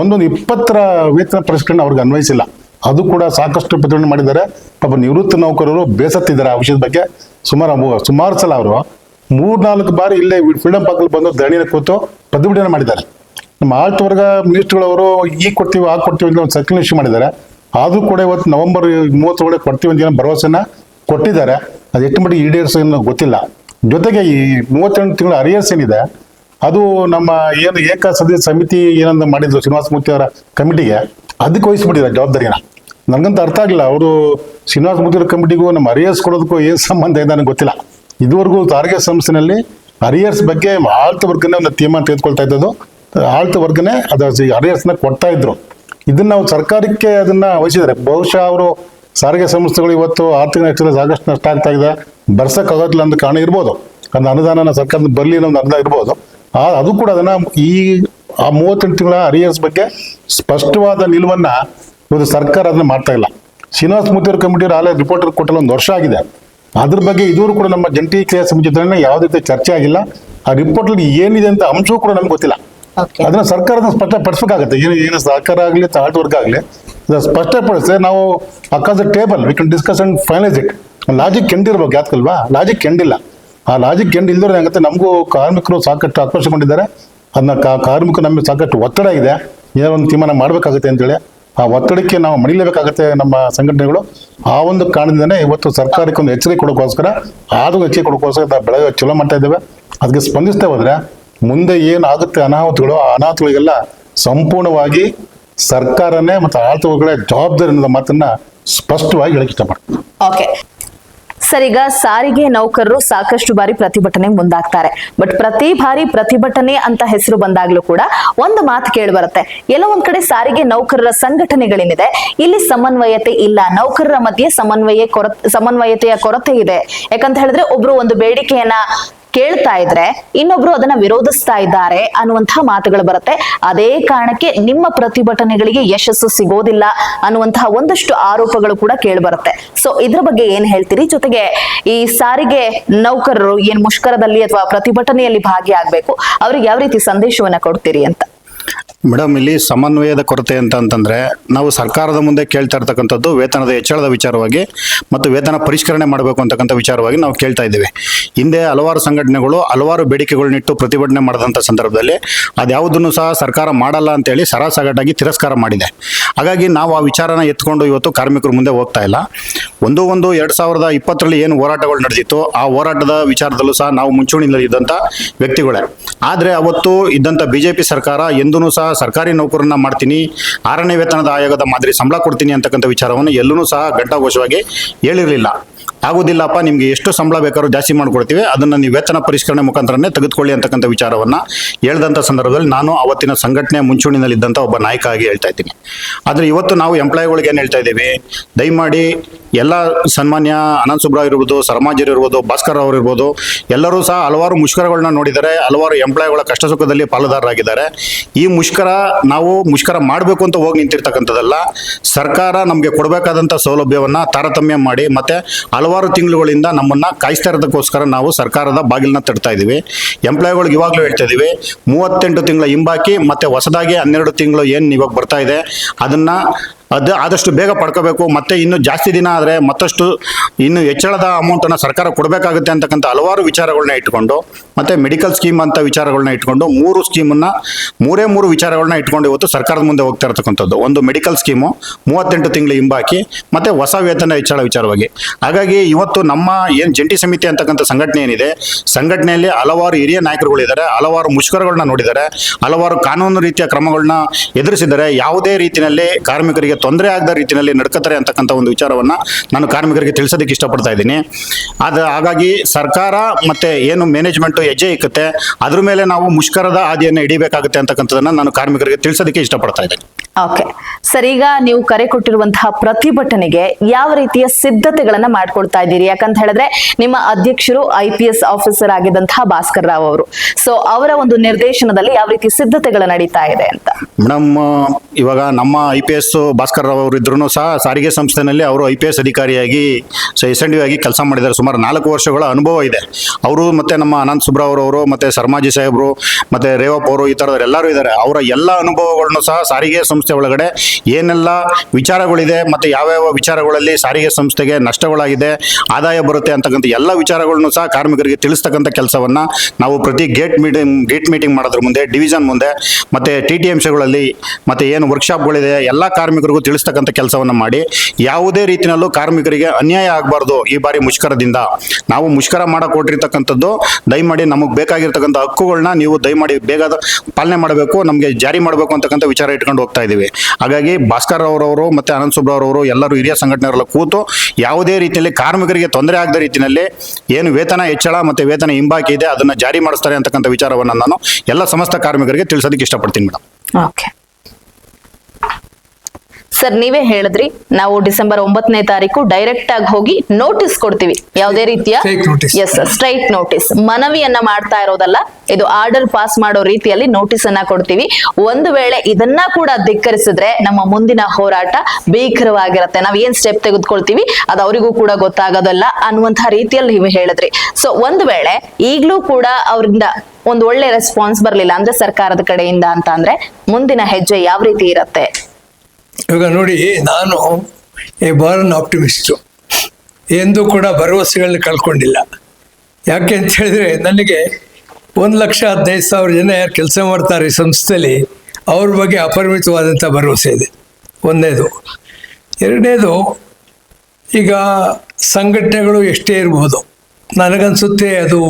ಒಂದೊಂದು ಇಪ್ಪತ್ತರ ವೇತನ ಪರಿಷ್ಕರಣೆ ಅವ್ರಿಗೆ ಅನ್ವಯಿಸಿಲ್ಲ. ಅದು ಕೂಡ ಸಾಕಷ್ಟು ಪ್ರತಿಭಟನೆ ಮಾಡಿದ್ದಾರೆ. ಪಾಪ ನಿವೃತ್ತ ನೌಕರರು ಬೇಸತ್ತಿದ್ದಾರೆ ಆ ವಿಷಯದ ಬಗ್ಗೆ. ಸುಮಾರು ಸುಮಾರು ಸಲ ಅವರು ಮೂರ್ನಾಲ್ಕು ಬಾರಿ ಇಲ್ಲೇ ಫ್ರೀಡಂ ಪಾರ್ಕಲ್ಲಿ ಬಂದು ಧರಣಿನ ಕೂತು ಪ್ರತಿಭಟನೆ ಮಾಡಿದ್ದಾರೆ. ನಮ್ಮ ಆಳ್ತ ವರ್ಗ ಮಿನಿಸ್ಟರ್ಗಳವರು ಈಗ ಕೊಡ್ತೀವಿ, ಆ ಕೊಡ್ತೀವಿ ಅಂತ ಒಂದು ಸರ್ಕ್ಯುಲೇಷನ್ ಮಾಡಿದ್ದಾರೆ. ಆದರೂ ಕೂಡ ಇವತ್ತು ನವೆಂಬರ್ ಮೂವತ್ತೊಳಗಡೆ ಕೊಡ್ತೀವಿ ಅಂತ ಏನೋ ಭರವಸೆನ ಕೊಟ್ಟಿದ್ದಾರೆ. ಅದು ಎಷ್ಟು ಮಟ್ಟಿಗೆ ಏನೋ ಗೊತ್ತಿಲ್ಲ. ಜೊತೆಗೆ ಈ ಮೂವತ್ತೆಂಟು ತಿಂಗಳ ಅರಿಯರ್ಸ್ ಏನಿದೆ, ಅದು ನಮ್ಮ ಏನು ಏಕ ಸದಸ್ಯ ಸಮಿತಿ ಏನಂತ ಮಾಡಿದ್ರು ಶ್ರೀನಿವಾಸ ಮೂರ್ತಿ ಅವರ ಕಮಿಟಿಗೆ, ಅದಕ್ಕೆ ವಹಿಸ್ಬಿಟ್ಟಿದ್ದಾರೆ ಜವಾಬ್ದಾರಿನ. ನನಗಂತ ಅರ್ಥ ಆಗಿಲ್ಲ ಅವರು ಶ್ರೀನಿವಾಸ ಮೂರ್ತಿ ಅವರ ಕಮಿಟಿಗೂ ನಮ್ಮ ಅರಿಯರ್ಸ್ ಕೊಡೋದಕ್ಕೂ ಏನು ಸಂಬಂಧ ಇದೆ ನನಗೆ ಗೊತ್ತಿಲ್ಲ. ಇದುವರೆಗೂ ಸಾರಿಗೆ ಸಂಸ್ಥೆನಲ್ಲಿ ಅರಿಯರ್ಸ್ ಬಗ್ಗೆ ಆಳ್ತ ವರ್ಗನೇ ಒಂದು ತೀರ್ಮಾನ ತೆಗೆದುಕೊಳ್ತಾ ಇದ್ದದ್ದು. ಆಳ್ತ ವರ್ಗನೇ ಅದು ಅರಿಯರ್ಸ್ನ ಕೊಡ್ತಾ ಇದ್ರು. ಇದನ್ನ ನಾವು ಸರ್ಕಾರಕ್ಕೆ ಅದನ್ನ ವಹಿಸಿದರೆ ಬಹುಶಃ ಅವರು ಸಾರಿಗೆ ಸಂಸ್ಥೆಗಳು ಇವತ್ತು ಆರ್ಥಿಕ ನಷ್ಟದಲ್ಲಿ ಸಾಕಷ್ಟು ನಷ್ಟ ಆಗ್ತಾ ಇದೆ. ಬರ್ಸಕ್ಕಾಗೋದಿಲ್ಲ ಅಂತ ಕಾರಣ ಇರ್ಬೋದು. ಅದನ್ನ ಅನುದಾನ ಸರ್ಕಾರದ ಬರಲಿ ಅನ್ನೋ ಒಂದು ಅನುದಾನ ಇರ್ಬೋದು. ಅದು ಕೂಡ ಅದನ್ನ ಈ, ಆ ಮೂವತ್ತೆಂಟು ತಿಂಗಳ ಅರಿಯರ್ಸ್ ಬಗ್ಗೆ ಸ್ಪಷ್ಟವಾದ ನಿಲುವನ್ನ ಇವತ್ತು ಸರ್ಕಾರ ಅದನ್ನ ಮಾಡ್ತಾ ಇಲ್ಲ. ಶ್ರೀನಿವಾಸ ಅವ್ರ ಕಮಿಟಿ ಆಲಯ ರಿಪೋರ್ಟ್ ಕೊಟ್ಟಲ್ಲ ಒಂದು ವರ್ಷ ಆಗಿದೆ. ಅದ್ರ ಬಗ್ಗೆ ಇದೂರು ಕೂಡ ನಮ್ಮ ಜಂಟಿ ಕ್ರಿಯಾ ಸಮಿತಿ ಯಾವುದೇ ರೀತಿ ಚರ್ಚೆ ಆಗಿಲ್ಲ. ಆ ರಿಪೋರ್ಟ್ ಅಲ್ಲಿ ಏನಿದೆ ಅಂತ ಅಂಶವೂ ಕೂಡ ನಮ್ಗೆ ಗೊತ್ತಿಲ್ಲ. ಅದನ್ನ ಸರ್ಕಾರದ ಸ್ಪಷ್ಟಪಡಿಸ್ಬೇಕಾಗತ್ತೆ. ಏನು ಏನು ಸಹಕಾರ ಆಗಲಿ ವರ್ಗ ಆಗಲಿ ಸ್ಪಷ್ಟಪಡಿಸಿದ್ರೆ ನಾವು across table we can discuss and finalise it logic ಎಂಡಿರ್ಬೇಕು ಯಾಕಲ್ವಾ ಲಾಜಿಕ್ ಕೆಂಡಿಲ್ಲ. ಆ ಲಾಜಿಕ್ ಎಂಡ್ ಇಲ್ದ್ರೆ ಏನಾಗುತ್ತೆ ನಮಗೂ ಕಾರ್ಮಿಕರು ಸಾಕಷ್ಟು ಆಕ್ರೋಶಗೊಂಡಿದ್ದಾರೆ. ಅದನ್ನ ಕಾರ್ಮಿಕರು ನಮಗೆ ಸಾಕಷ್ಟು ಒತ್ತಡ ಇದೆ. ಏನೋ ಒಂದು ತೀರ್ಮಾನ ಮಾಡಬೇಕಾಗುತ್ತೆ ಅಂತೇಳಿ. ಆ ಒತ್ತಡಕ್ಕೆ ನಾವು ಮಡಿಲೇಬೇಕಾಗುತ್ತೆ ನಮ್ಮ ಸಂಘಟನೆಗಳು. ಆ ಒಂದು ಕಾರಣದಿಂದನೇ ಇವತ್ತು ಸರ್ಕಾರಕ್ಕೆ ಒಂದು ಎಚ್ಚರಿಕೆ ಕೊಡೋಕ್ಕೋಸ್ಕರ ಆದ್ರೂ ಎಚ್ಚರಿಕೆ ಕೊಡೋಕ್ಕೋಸ್ಕರ ಬೆಳಗ್ಗೆ ಚಲೋ ಮಾಡ್ತಾ ಇದ್ದೇವೆ. ಅದಕ್ಕೆ ಸ್ಪಂದಿಸ್ತಾ ಹೋದ್ರೆ ಮುಂದೆ ಏನಾಗುತ್ತೆ ಅನಾಹುತಗಳು, ಆ ಅನಾಹುತಗಳಿಗೆಲ್ಲ ಸಂಪೂರ್ಣವಾಗಿ ಸರ್ಕಾರನೇ ಮತ್ತು ಆಡಳಿತಗಳ ಜವಾಬ್ದಾರಿ ಅನ್ನೋದು ಮಾತನ್ನ ಸ್ಪಷ್ಟವಾಗಿ ಹೇಳಕ್ ಇಷ್ಟಪಡ್ತೀನಿ ಓಕೆ ಸಾರಿಗೆ ನೌಕರರು ಸಾಕಷ್ಟು ಬಾರಿ ಪ್ರತಿಭಟನೆ ಮುಂದಾಗ್ತಾರೆ. ಬಟ್ ಪ್ರತಿ ಬಾರಿ ಪ್ರತಿಭಟನೆ ಅಂತ ಹೆಸರು ಬಂದಾಗ್ಲೂ ಕೂಡ ಒಂದು ಮಾತು ಕೇಳಿ ಬರುತ್ತೆ. ಎಲ್ಲೋ ಒಂದ್ ಕಡೆ ಸಾರಿಗೆ ನೌಕರರ ಸಂಘಟನೆಗಳೇನಿದೆ, ಇಲ್ಲಿ ಸಮನ್ವಯತೆ ಇಲ್ಲ. ನೌಕರರ ಮಧ್ಯೆ ಸಮನ್ವಯ ಕೊರ ಸಮನ್ವಯತೆಯ ಕೊರತೆ ಇದೆ. ಯಾಕಂತ ಹೇಳಿದ್ರೆ, ಒಬ್ರು ಒಂದು ಬೇಡಿಕೆಯನ್ನ ಕೇಳ್ತಾ ಇದ್ರೆ ಇನ್ನೊಬ್ರು ಅದನ್ನ ವಿರೋಧಿಸ್ತಾ ಇದ್ದಾರೆ ಅನ್ನುವಂತಹ ಮಾತುಗಳು ಬರುತ್ತೆ. ಅದೇ ಕಾರಣಕ್ಕೆ ನಿಮ್ಮ ಪ್ರತಿಭಟನೆಗಳಿಗೆ ಯಶಸ್ಸು ಸಿಗೋದಿಲ್ಲ ಅನ್ನುವಂತಹ ಒಂದಷ್ಟು ಆರೋಪಗಳು ಕೂಡ ಕೇಳಿ ಬರುತ್ತೆ. ಸೊ ಇದ್ರ ಬಗ್ಗೆ ಏನ್ ಹೇಳ್ತೀರಿ? ಜೊತೆಗೆ ಈ ಸಾರಿಗೆ ನೌಕರರು ಏನ್ ಮುಷ್ಕರದಲ್ಲಿ ಅಥವಾ ಪ್ರತಿಭಟನೆಯಲ್ಲಿ ಭಾಗಿಯಾಗಬೇಕು, ಅವ್ರಿಗೆ ಯಾವ ರೀತಿ ಸಂದೇಶವನ್ನ ಕೊಡ್ತೀರಿ ಅಂತ? ಮೇಡಮ್, ಇಲ್ಲಿ ಸಮನ್ವಯದ ಕೊರತೆ ಅಂತ ಅಂತಂದ್ರೆ, ನಾವು ಸರ್ಕಾರದ ಮುಂದೆ ಕೇಳ್ತಾ ಇರ್ತಕ್ಕಂಥದ್ದು ವೇತನದ ಹೆಚ್ಚಳದ ವಿಚಾರವಾಗಿ ಮತ್ತು ವೇತನ ಪರಿಷ್ಕರಣೆ ಮಾಡಬೇಕು ಅಂತಕ್ಕಂಥ ವಿಚಾರವಾಗಿ ನಾವು ಕೇಳ್ತಾ ಇದ್ದೀವಿ. ಹಿಂದೆ ಹಲವಾರು ಸಂಘಟನೆಗಳು ಹಲವಾರು ಬೇಡಿಕೆಗಳನ್ನಿಟ್ಟು ಪ್ರತಿಭಟನೆ ಮಾಡಿದಂಥ ಸಂದರ್ಭದಲ್ಲಿ ಅದ್ಯಾವುದನ್ನು ಸಹ ಸರ್ಕಾರ ಮಾಡಲ್ಲ ಅಂತೇಳಿ ಸರಾಸಗಟಾಗಿ ತಿರಸ್ಕಾರ ಮಾಡಿದೆ. ಹಾಗಾಗಿ ನಾವು ಆ ವಿಚಾರನ ಎತ್ಕೊಂಡು ಇವತ್ತು ಕಾರ್ಮಿಕರ ಮುಂದೆ ಹೋಗ್ತಾ ಇಲ್ಲ. ಒಂದು ಒಂದು ಎರಡು ಸಾವಿರದ ಇಪ್ಪತ್ತರಲ್ಲಿ ಏನು ಹೋರಾಟಗಳು ನಡೆದಿತ್ತು ಆ ಹೋರಾಟದ ವಿಚಾರದಲ್ಲೂ ಸಹ ನಾವು ಮುಂಚೂಣಿಯಲ್ಲಿ ಇದ್ದಂಥ ವ್ಯಕ್ತಿಗಳೇ. ಆದರೆ ಅವತ್ತು ಇದ್ದಂಥ ಬಿಜೆಪಿ ಸರ್ಕಾರ ಎಂದೂ ಸಹ ಸರ್ಕಾರಿ ನೌಕರನ್ನ ಮಾಡ್ತೀನಿ, ಆರನೇ ವೇತನದ ಆಯೋಗದ ಮಾದರಿ ಸಂಬಳ ಕೊಡ್ತೀನಿ ಅಂತಕ್ಕಂಥ ವಿಚಾರವನ್ನು ಎಲ್ಲೂ ಸಹ ಘಂಟಾಘೋಷವಾಗಿ ಹೇಳಿರಲಿಲ್ಲ. ಆಗೋದಿಲ್ಲಪ್ಪ, ನಿಮಗೆ ಎಷ್ಟು ಸಂಬಳ ಬೇಕಾದ್ರೂ ಜಾಸ್ತಿ ಮಾಡಿಕೊಡ್ತೀವಿ, ಅದನ್ನು ನೀವು ವೇತನ ಪರಿಷ್ಕರಣೆ ಮುಖಾಂತರನೇ ತೆಗೆದುಕೊಳ್ಳಿ ಅಂತಕ್ಕಂಥ ವಿಚಾರವನ್ನ ಹೇಳಿದಂಥ ಸಂದರ್ಭದಲ್ಲಿ ನಾನು ಅವತ್ತಿನ ಸಂಘಟನೆ ಮುಂಚೂಣಿನಲ್ಲಿದ್ದಂಥ ಒಬ್ಬ ನಾಯಕ ಆಗಿ ಹೇಳ್ತಾ ಇದ್ದೀನಿ. ಆದರೆ ಇವತ್ತು ನಾವು ಎಂಪ್ಲಾಯಿಗಳಿಗೆ ಏನು ಹೇಳ್ತಾ ಇದ್ದೀವಿ, ದಯಮಾಡಿ ಎಲ್ಲ ಸನ್ಮಾನ್ಯ ಅನಂತ್ ಸುಬ್ರಾವ್ ಇರ್ಬೋದು ಸರ್ಮಾಜರ್ ಇರ್ಬೋದು, ಭಾಸ್ಕರ್ ಅವರು ಇರ್ಬೋದು, ಎಲ್ಲರೂ ಸಹ ಹಲವಾರು ಮುಷ್ಕರಗಳನ್ನ ನೋಡಿದ್ದಾರೆ, ಹಲವಾರು ಎಂಪ್ಲಾಯ್ಗಳ ಕಷ್ಟ ಸುಖದಲ್ಲಿ ಪಾಲುದಾರರಾಗಿದ್ದಾರೆ. ಈ ಮುಷ್ಕರ ನಾವು ಮುಷ್ಕರ ಮಾಡಬೇಕು ಅಂತ ಹೋಗಿ ನಿಂತಿರ್ತಕ್ಕಂಥದ್ದಲ್ಲ, ಸರ್ಕಾರ ನಮಗೆ ಕೊಡಬೇಕಾದಂಥ ಸೌಲಭ್ಯವನ್ನು ತಾರತಮ್ಯ ಮಾಡಿ, ಮತ್ತು ಹಲವಾರು ತಿಂಗಳುಗಳಿಂದ ನಮ್ಮನ್ನು ಕಾಯಿಸ್ತಾ ಇರೋದಕ್ಕೋಸ್ಕರ ನಾವು ಸರ್ಕಾರದ ಬಾಗಿಲನ್ನ ತಡ್ತಾ ಇದ್ದೀವಿ. ಎಂಪ್ಲಾಯ್ಗಳಿಗೆ ಇವಾಗಲೂ ಹೇಳ್ತಾ ಇದ್ದೀವಿ, ಮೂವತ್ತೆಂಟು ತಿಂಗಳ ಹಿಂಬಾಕಿ, ಮತ್ತು ಹೊಸದಾಗಿ ಹನ್ನೆರಡು ತಿಂಗಳು ಏನು ಇವಾಗ ಬರ್ತಾ ಇದೆ, ಅದನ್ನ ಅದು ಆದಷ್ಟು ಬೇಗ ಪಡ್ಕೋಬೇಕು. ಮತ್ತೆ ಇನ್ನು ಜಾಸ್ತಿ ದಿನ ಆದರೆ ಮತ್ತಷ್ಟು ಇನ್ನು ಹೆಚ್ಚಳದ ಅಮೌಂಟನ್ನು ಸರ್ಕಾರ ಕೊಡಬೇಕಾಗುತ್ತೆ ಅಂತಕ್ಕಂಥ ಹಲವಾರು ವಿಚಾರಗಳನ್ನ ಇಟ್ಕೊಂಡು ಮತ್ತೆ ಮೆಡಿಕಲ್ ಸ್ಕೀಮ್ ಅಂತ ವಿಚಾರಗಳನ್ನ ಇಟ್ಕೊಂಡು ಮೂರು ಸ್ಕೀಮನ್ನ ಮೂರೇ ಮೂರು ವಿಚಾರಗಳನ್ನ ಇಟ್ಕೊಂಡು ಇವತ್ತು ಸರ್ಕಾರದ ಮುಂದೆ ಹೋಗ್ತಾ ಇರ್ತಕ್ಕಂಥದ್ದು. ಒಂದು ಮೆಡಿಕಲ್ ಸ್ಕೀಮು ಮೂವತ್ತೆಂಟು ತಿಂಗಳು ಹಿಂಬಾಕಿ, ಮತ್ತೆ ಹೊಸ ವೇತನ ಹೆಚ್ಚಳ ವಿಚಾರವಾಗಿ. ಹಾಗಾಗಿ ಇವತ್ತು ನಮ್ಮ ಏನು ಜಂಟಿ ಸಮಿತಿ ಅಂತಕ್ಕಂಥ ಸಂಘಟನೆ ಏನಿದೆ, ಸಂಘಟನೆಯಲ್ಲಿ ಹಲವಾರು ಹಿರಿಯ ನಾಯಕರುಗಳಿದ್ದಾರೆ ಹಲವಾರು ಮುಷ್ಕರಗಳನ್ನ ನೋಡಿದ್ದಾರೆ, ಹಲವಾರು ಕಾನೂನು ರೀತಿಯ ಕ್ರಮಗಳನ್ನ ಎದುರಿಸಿದ್ದಾರೆ. ಯಾವುದೇ ರೀತಿಯಲ್ಲಿ ಕಾರ್ಮಿಕರಿಗೆ ತೊಂದರೆ ಆಗದ ರೀತಿಯಲ್ಲಿ ನಡ್ಕೋತಾರೆ ಅಂತಕ್ಕಂಥ ಒಂದು ವಿಚಾರವನ್ನ ನಾನು ಕಾರ್ಮಿಕರಿಗೆ ತಿಳಿಸೋದಕ್ಕೆ ಇಷ್ಟಪಡ್ತಾ ಇದ್ದೀನಿ. ಅದು, ಹಾಗಾಗಿ ಸರ್ಕಾರ ಮತ್ತೆ ಏನು ಮ್ಯಾನೇಜ್ಮೆಂಟ್ ಹೆಜ್ಜೆ ಇಕ್ಕತ್ತೆ. ಅದ್ರ ಮೇಲೆ ನಾವು ಮುಷ್ಕರದ ಹಾದಿಯನ್ನು ಹಿಡಿಬೇಕಾಗುತ್ತೆ ಅಂತಕ್ಕಂಥದ್ದನ್ನ ನಾನು ಕಾರ್ಮಿಕರಿಗೆ ತಿಳಿಸೋದಕ್ಕೆ ಇಷ್ಟಪಡ್ತಾ ಇದ್ದೀನಿ. ಓಕೆ ಸರ್ ಈಗ ನೀವು ಕರೆ ಕೊಟ್ಟಿರುವಂತಹ ಪ್ರತಿಭಟನೆಗೆ ಯಾವ ರೀತಿಯ ಸಿದ್ಧತೆಗಳನ್ನ ಮಾಡ್ಕೊಳ್ತಾ ಇದ್ದೀರಿ? ಯಾಕಂತ ಹೇಳಿದ್ರೆ ನಿಮ್ಮ ಅಧ್ಯಕ್ಷರು ಐ ಪಿ ಎಸ್ ಆಫೀಸರ್ ಆಗಿದ್ದಂತಹ ಭಾಸ್ಕರ್ ರಾವ್ ಅವರು. ಸೊ ಅವರ ಒಂದು ನಿರ್ದೇಶನದಲ್ಲಿ ಯಾವ ರೀತಿ ಸಿದ್ಧತೆಗಳು ನಡೀತಾ ಇದೆ ಅಂತ? ಮೇಡಮ್ ಇವಾಗ ನಮ್ಮ I P S Bhaskar Rao ಅವರು ಇದ್ರು ಸಹ ಸಾರಿಗೆ ಸಂಸ್ಥೆನಲ್ಲಿ ಅವರು ಐ ಪಿ ಎಸ್ ಅಧಿಕಾರಿಯಾಗಿ ಎಸ್ ಎನ್ ಡಿ ಆಗಿ ಕೆಲಸ ಮಾಡಿದ್ದಾರೆ. ಸುಮಾರು ನಾಲ್ಕು ವರ್ಷಗಳ ಅನುಭವ ಇದೆ. ಅವರು ಮತ್ತೆ ನಮ್ಮ ಅನಂತ್ ಸುಬ್ರಾವ್ ಅವರು, ಮತ್ತೆ ಸರ್ಮಾಜಿ ಸಾಹೇಬರು, ಮತ್ತೆ ರೇವಪ್ಪ ಅವರು ಈ ಥರದವ್ರು ಎಲ್ಲರೂ ಇದ್ದಾರೆ. ಅವರ ಎಲ್ಲ ಅನುಭವಗಳನ್ನು ಸಹ ಸಾರಿಗೆ ಸಂಸ್ಥೆ ಸಂಸ್ಥೆ ಒಳಗಡೆ ಏನೆಲ್ಲ ವಿಚಾರಗಳಿದೆ ಮತ್ತು ಯಾವ್ಯಾವ ವಿಚಾರಗಳಲ್ಲಿ ಸಾರಿಗೆ ಸಂಸ್ಥೆಗೆ ನಷ್ಟಗಳಾಗಿದೆ, ಆದಾಯ ಬರುತ್ತೆ ಅಂತಕ್ಕಂಥ ಎಲ್ಲ ವಿಚಾರಗಳನ್ನು ಸಹ ಕಾರ್ಮಿಕರಿಗೆ ತಿಳಿಸ್ತಕ್ಕಂಥ ಕೆಲಸವನ್ನು ನಾವು ಪ್ರತಿ ಗೇಟ್ ಮೀಟಿಂಗ್ ಗೇಟ್ ಮೀಟಿಂಗ್ ಮಾಡೋದ್ರ ಮುಂದೆ ಡಿವಿಷನ್ ಮುಂದೆ, ಮತ್ತು ಟಿ ಟಿ ಎಂಶಗಳಲ್ಲಿ ಮತ್ತು ಏನು ವರ್ಕ್ಶಾಪ್ಗಳಿದೆ, ಎಲ್ಲ ಕಾರ್ಮಿಕರಿಗೂ ತಿಳಿಸ್ತಕ್ಕಂಥ ಕೆಲಸವನ್ನು ಮಾಡಿ, ಯಾವುದೇ ರೀತಿಯಲ್ಲೂ ಕಾರ್ಮಿಕರಿಗೆ ಅನ್ಯಾಯ ಆಗಬಾರ್ದು ಈ ಬಾರಿ ಮುಷ್ಕರದಿಂದ. ನಾವು ಮುಷ್ಕರ ಮಾಡಕ್ಕೆ ಕೊಟ್ಟಿರ್ತಕ್ಕಂಥದ್ದು ದಯಮಾಡಿ ನಮಗೆ ಬೇಕಾಗಿರ್ತಕ್ಕಂಥ ಹಕ್ಕುಗಳನ್ನ ನೀವು ದಯಮಾಡಿ ಬೇಗ ಪಾಲನೆ ಮಾಡಬೇಕು, ನಮಗೆ ಜಾರಿ ಮಾಡಬೇಕು ಅಂತಕ್ಕಂಥ ವಿಚಾರ ಇಟ್ಕೊಂಡು ಹೋಗ್ತಾ ಇದ್ದೀವಿ ಹಾಗಾಗಿ ಭಾಸ್ಕರ್ ಅವರವರು ಮತ್ತು ಅನಂತ್ ಸುಬ್ರವರವರು ಎಲ್ಲರೂ ಹಿರಿಯ ಸಂಘಟನೆಯವರೆಲ್ಲ ಕೂತು ಯಾವುದೇ ರೀತಿಯಲ್ಲಿ ಕಾರ್ಮಿಕರಿಗೆ ತೊಂದರೆ ಆಗದ ರೀತಿಯಲ್ಲಿ ಏನು ವೇತನ ಹೆಚ್ಚಳ ಮತ್ತು ವೇತನ ಹಿಂಬಾಕಿ ಇದೆ, ಅದನ್ನು ಜಾರಿ ಮಾಡಿಸ್ತಾರೆ ಅಂತಕ್ಕಂಥ ವಿಚಾರವನ್ನು ನಾನು ಎಲ್ಲ ಸಮಸ್ತ ಕಾರ್ಮಿಕರಿಗೆ ತಿಳಿಸೋದಕ್ಕೆ ಇಷ್ಟಪಡ್ತೀನಿ ಮೇಡಮ್ ಓಕೆ ಸರ್ ನೀವೇ ಹೇಳಿದ್ರಿ ನಾವು ಡಿಸೆಂಬರ್ ಒಂಬತ್ತನೇ ತಾರೀಕು ಡೈರೆಕ್ಟ್ ಆಗಿ ಹೋಗಿ ನೋಟಿಸ್ ಕೊಡ್ತೀವಿ. ಯಾವುದೇ ರೀತಿಯ. ಎಸ್ ಸ್ಟ್ರೈಟ್ ನೋಟಿಸ್ ಮನವಿಯನ್ನ ಮಾಡ್ತಾ ಇರೋದಲ್ಲ ಇದು ಆರ್ಡರ್ ಪಾಸ್ ಮಾಡೋ ರೀತಿಯಲ್ಲಿ ನೋಟಿಸ್ ಅನ್ನ ಕೊಡ್ತೀವಿ. ಒಂದು ವೇಳೆ ಇದನ್ನ ಕೂಡ ಧಿಕ್ಕರಿಸಿದ್ರೆ ನಮ್ಮ ಮುಂದಿನ ಹೋರಾಟ ಭೀಕರವಾಗಿರುತ್ತೆ. ನಾವ್ ಏನ್ ಸ್ಟೆಪ್ ತೆಗೆದುಕೊಳ್ತೀವಿ ಅದು ಅವರಿಗೂ ಕೂಡ ಗೊತ್ತಾಗೋದಲ್ಲ ಅನ್ನುವಂತಹ ರೀತಿಯಲ್ಲಿ ನೀವು ಹೇಳಿದ್ರಿ. ಸೊ ಒಂದು ವೇಳೆ ಈಗ್ಲೂ ಕೂಡ ಅವರಿಂದ ಒಂದು ಒಳ್ಳೆ ರೆಸ್ಪಾನ್ಸ್ ಬರ್ಲಿಲ್ಲ ಅಂದ್ರೆ ಸರ್ಕಾರದ ಕಡೆಯಿಂದ ಅಂತ ಅಂದ್ರೆ ಮುಂದಿನ ಹೆಜ್ಜೆ ಯಾವ ರೀತಿ ಇರತ್ತೆ? ಇವಾಗ ನೋಡಿ, ನಾನು ಎ ಬಾರ್ನ್ ಆಪ್ಟಿಮಿಸ್ಟು ಎಂದೂ ಕೂಡ ಭರವಸೆಗಳನ್ನ ಕಳ್ಕೊಂಡಿಲ್ಲ. ಯಾಕೆ ಅಂತ ಹೇಳಿದ್ರೆ, ನನಗೆ ಒಂದು ಲಕ್ಷ ಹದಿನೈದು ಸಾವಿರ ಜನ ಯಾರು ಕೆಲಸ ಮಾಡ್ತಾರೆ ಈ ಸಂಸ್ಥೆಯಲ್ಲಿ, ಅವ್ರ ಬಗ್ಗೆ ಅಪರಿಮಿತವಾದಂಥ ಭರವಸೆ ಇದೆ. ಒಂದನೇದು ಎರಡನೇದು, ಈಗ ಸಂಘಟನೆಗಳು ಎಷ್ಟೇ ಇರ್ಬೋದು, ನನಗನ್ಸುತ್ತೆ ಅದು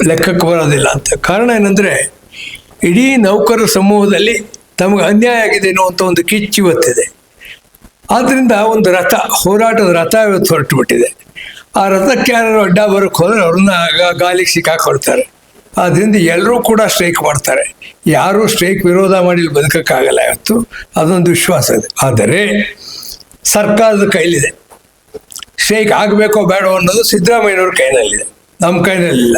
ಲೆಕ್ಕಕ್ಕೆ ಬರೋದಿಲ್ಲ ಅಂತ. ಕಾರಣ ಏನಂದರೆ, ಇಡೀ ನೌಕರರ ಸಮೂಹದಲ್ಲಿ ತಮಗೆ ಅನ್ಯಾಯ ಆಗಿದೆ ಅನ್ನುವಂಥ ಒಂದು ಕಿಚ್ಚು ಇವತ್ತಿದೆ. ಆದ್ದರಿಂದ ಒಂದು ರಥ, ಹೋರಾಟದ ರಥ ಇವತ್ತು ಹೊರಟುಬಿಟ್ಟಿದೆ. ಆ ರಥಕ್ಕೆ ಯಾರು ಅಡ್ಡ ಬರೋಕ್ಕೆ ಹೋದ್ರೆ ಅವ್ರನ್ನ ಗಾಲಿಗೆ ಸಿಕ್ಕಾಕೊಡ್ತಾರೆ ಅದರಿಂದ ಎಲ್ಲರೂ ಕೂಡ ಸ್ಟ್ರೈಕ್ ಮಾಡ್ತಾರೆ. ಯಾರೂ ಸ್ಟ್ರೈಕ್ ವಿರೋಧ ಮಾಡಿ ಇಲ್ಲಿ ಬದುಕಕ್ಕಾಗಲ್ಲ ಇವತ್ತು. ಅದೊಂದು ವಿಶ್ವಾಸ ಇದೆ. ಆದರೆ ಸರ್ಕಾರದ ಕೈಲಿದೆ. ಸ್ಟ್ರೈಕ್ ಆಗಬೇಕೋ ಬೇಡೋ ಅನ್ನೋದು ಸಿದ್ದರಾಮಯ್ಯವ್ರ ಕೈನಲ್ಲಿದೆ. ನಮ್ಮ ಕೈನಲ್ಲಿಲ್ಲ.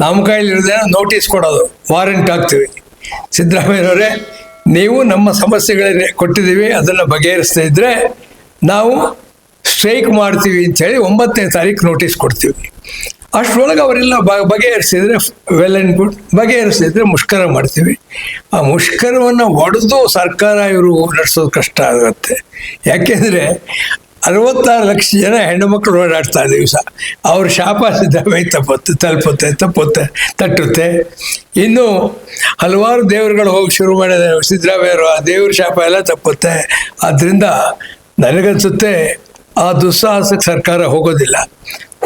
ನಮ್ಮ ಕೈಲಿರೋದೇ ನೋಟಿಸ್ ಕೊಡೋದು. ವಾರೆಂಟ್ ಹಾಕ್ತೀವಿ. ಸಿದ್ದರಾಮಯ್ಯನವರೇ ನೀವು ನಮ್ಮ ಸಮಸ್ಯೆಗಳನ್ನೇ ಕೊಟ್ಟಿದ್ದೀವಿ, ಅದನ್ನು ಬಗೆಹರಿಸ್ತಾ ಇದ್ದರೆ ನಾವು ಸ್ಟ್ರೈಕ್ ಮಾಡ್ತೀವಿ ಅಂಥೇಳಿ ಒಂಬತ್ತನೇ ತಾರೀಕು ನೋಟಿಸ್ ಕೊಡ್ತೀವಿ. ಅಷ್ಟರೊಳಗೆ ಅವರೆಲ್ಲ ಬ, ಬಗೆಹರಿಸಿದ್ರೆ ವೆಲ್ ಆ್ಯಂಡ್ ಗುಡ್ ಬಗೆಹರಿಸಿದ್ರೆ ಮುಷ್ಕರ ಮಾಡ್ತೀವಿ. ಆ ಮುಷ್ಕರವನ್ನು ಒಡೆದು ಸರ್ಕಾರ ಇವರು ನಡೆಸೋದು ಕಷ್ಟ ಆಗುತ್ತೆ. ಯಾಕೆಂದರೆ ಅರವತ್ತಾರು ಲಕ್ಷ ಜನ ಹೆಣ್ಣು ಮಕ್ಕಳು ಓಡಾಡ್ತಾ ದಿವಸ ಅವ್ರ ಶಾಪ ಸಿದ್ಧವೇ ತಪ್ಪುತ್ತೆ ತಲುಪುತ್ತೆ, ತಪ್ಪುತ್ತೆ, ತಟ್ಟುತ್ತೆ. ಇನ್ನು ಹಲವಾರು ದೇವರುಗಳು ಹೋಗಿ ಶುರು ಮಾಡಿದ ಸಿದ್ದರಾಮಯ್ಯರು ಆ ದೇವ್ರ ಶಾಪ ಎಲ್ಲ ತಪ್ಪುತ್ತೆ. ಆದ್ದರಿಂದ ನನಗನ್ಸುತ್ತೆ ಆ ದುಸ್ಸಾಹಸಕ್ಕೆ ಸರ್ಕಾರ ಹೋಗೋದಿಲ್ಲ.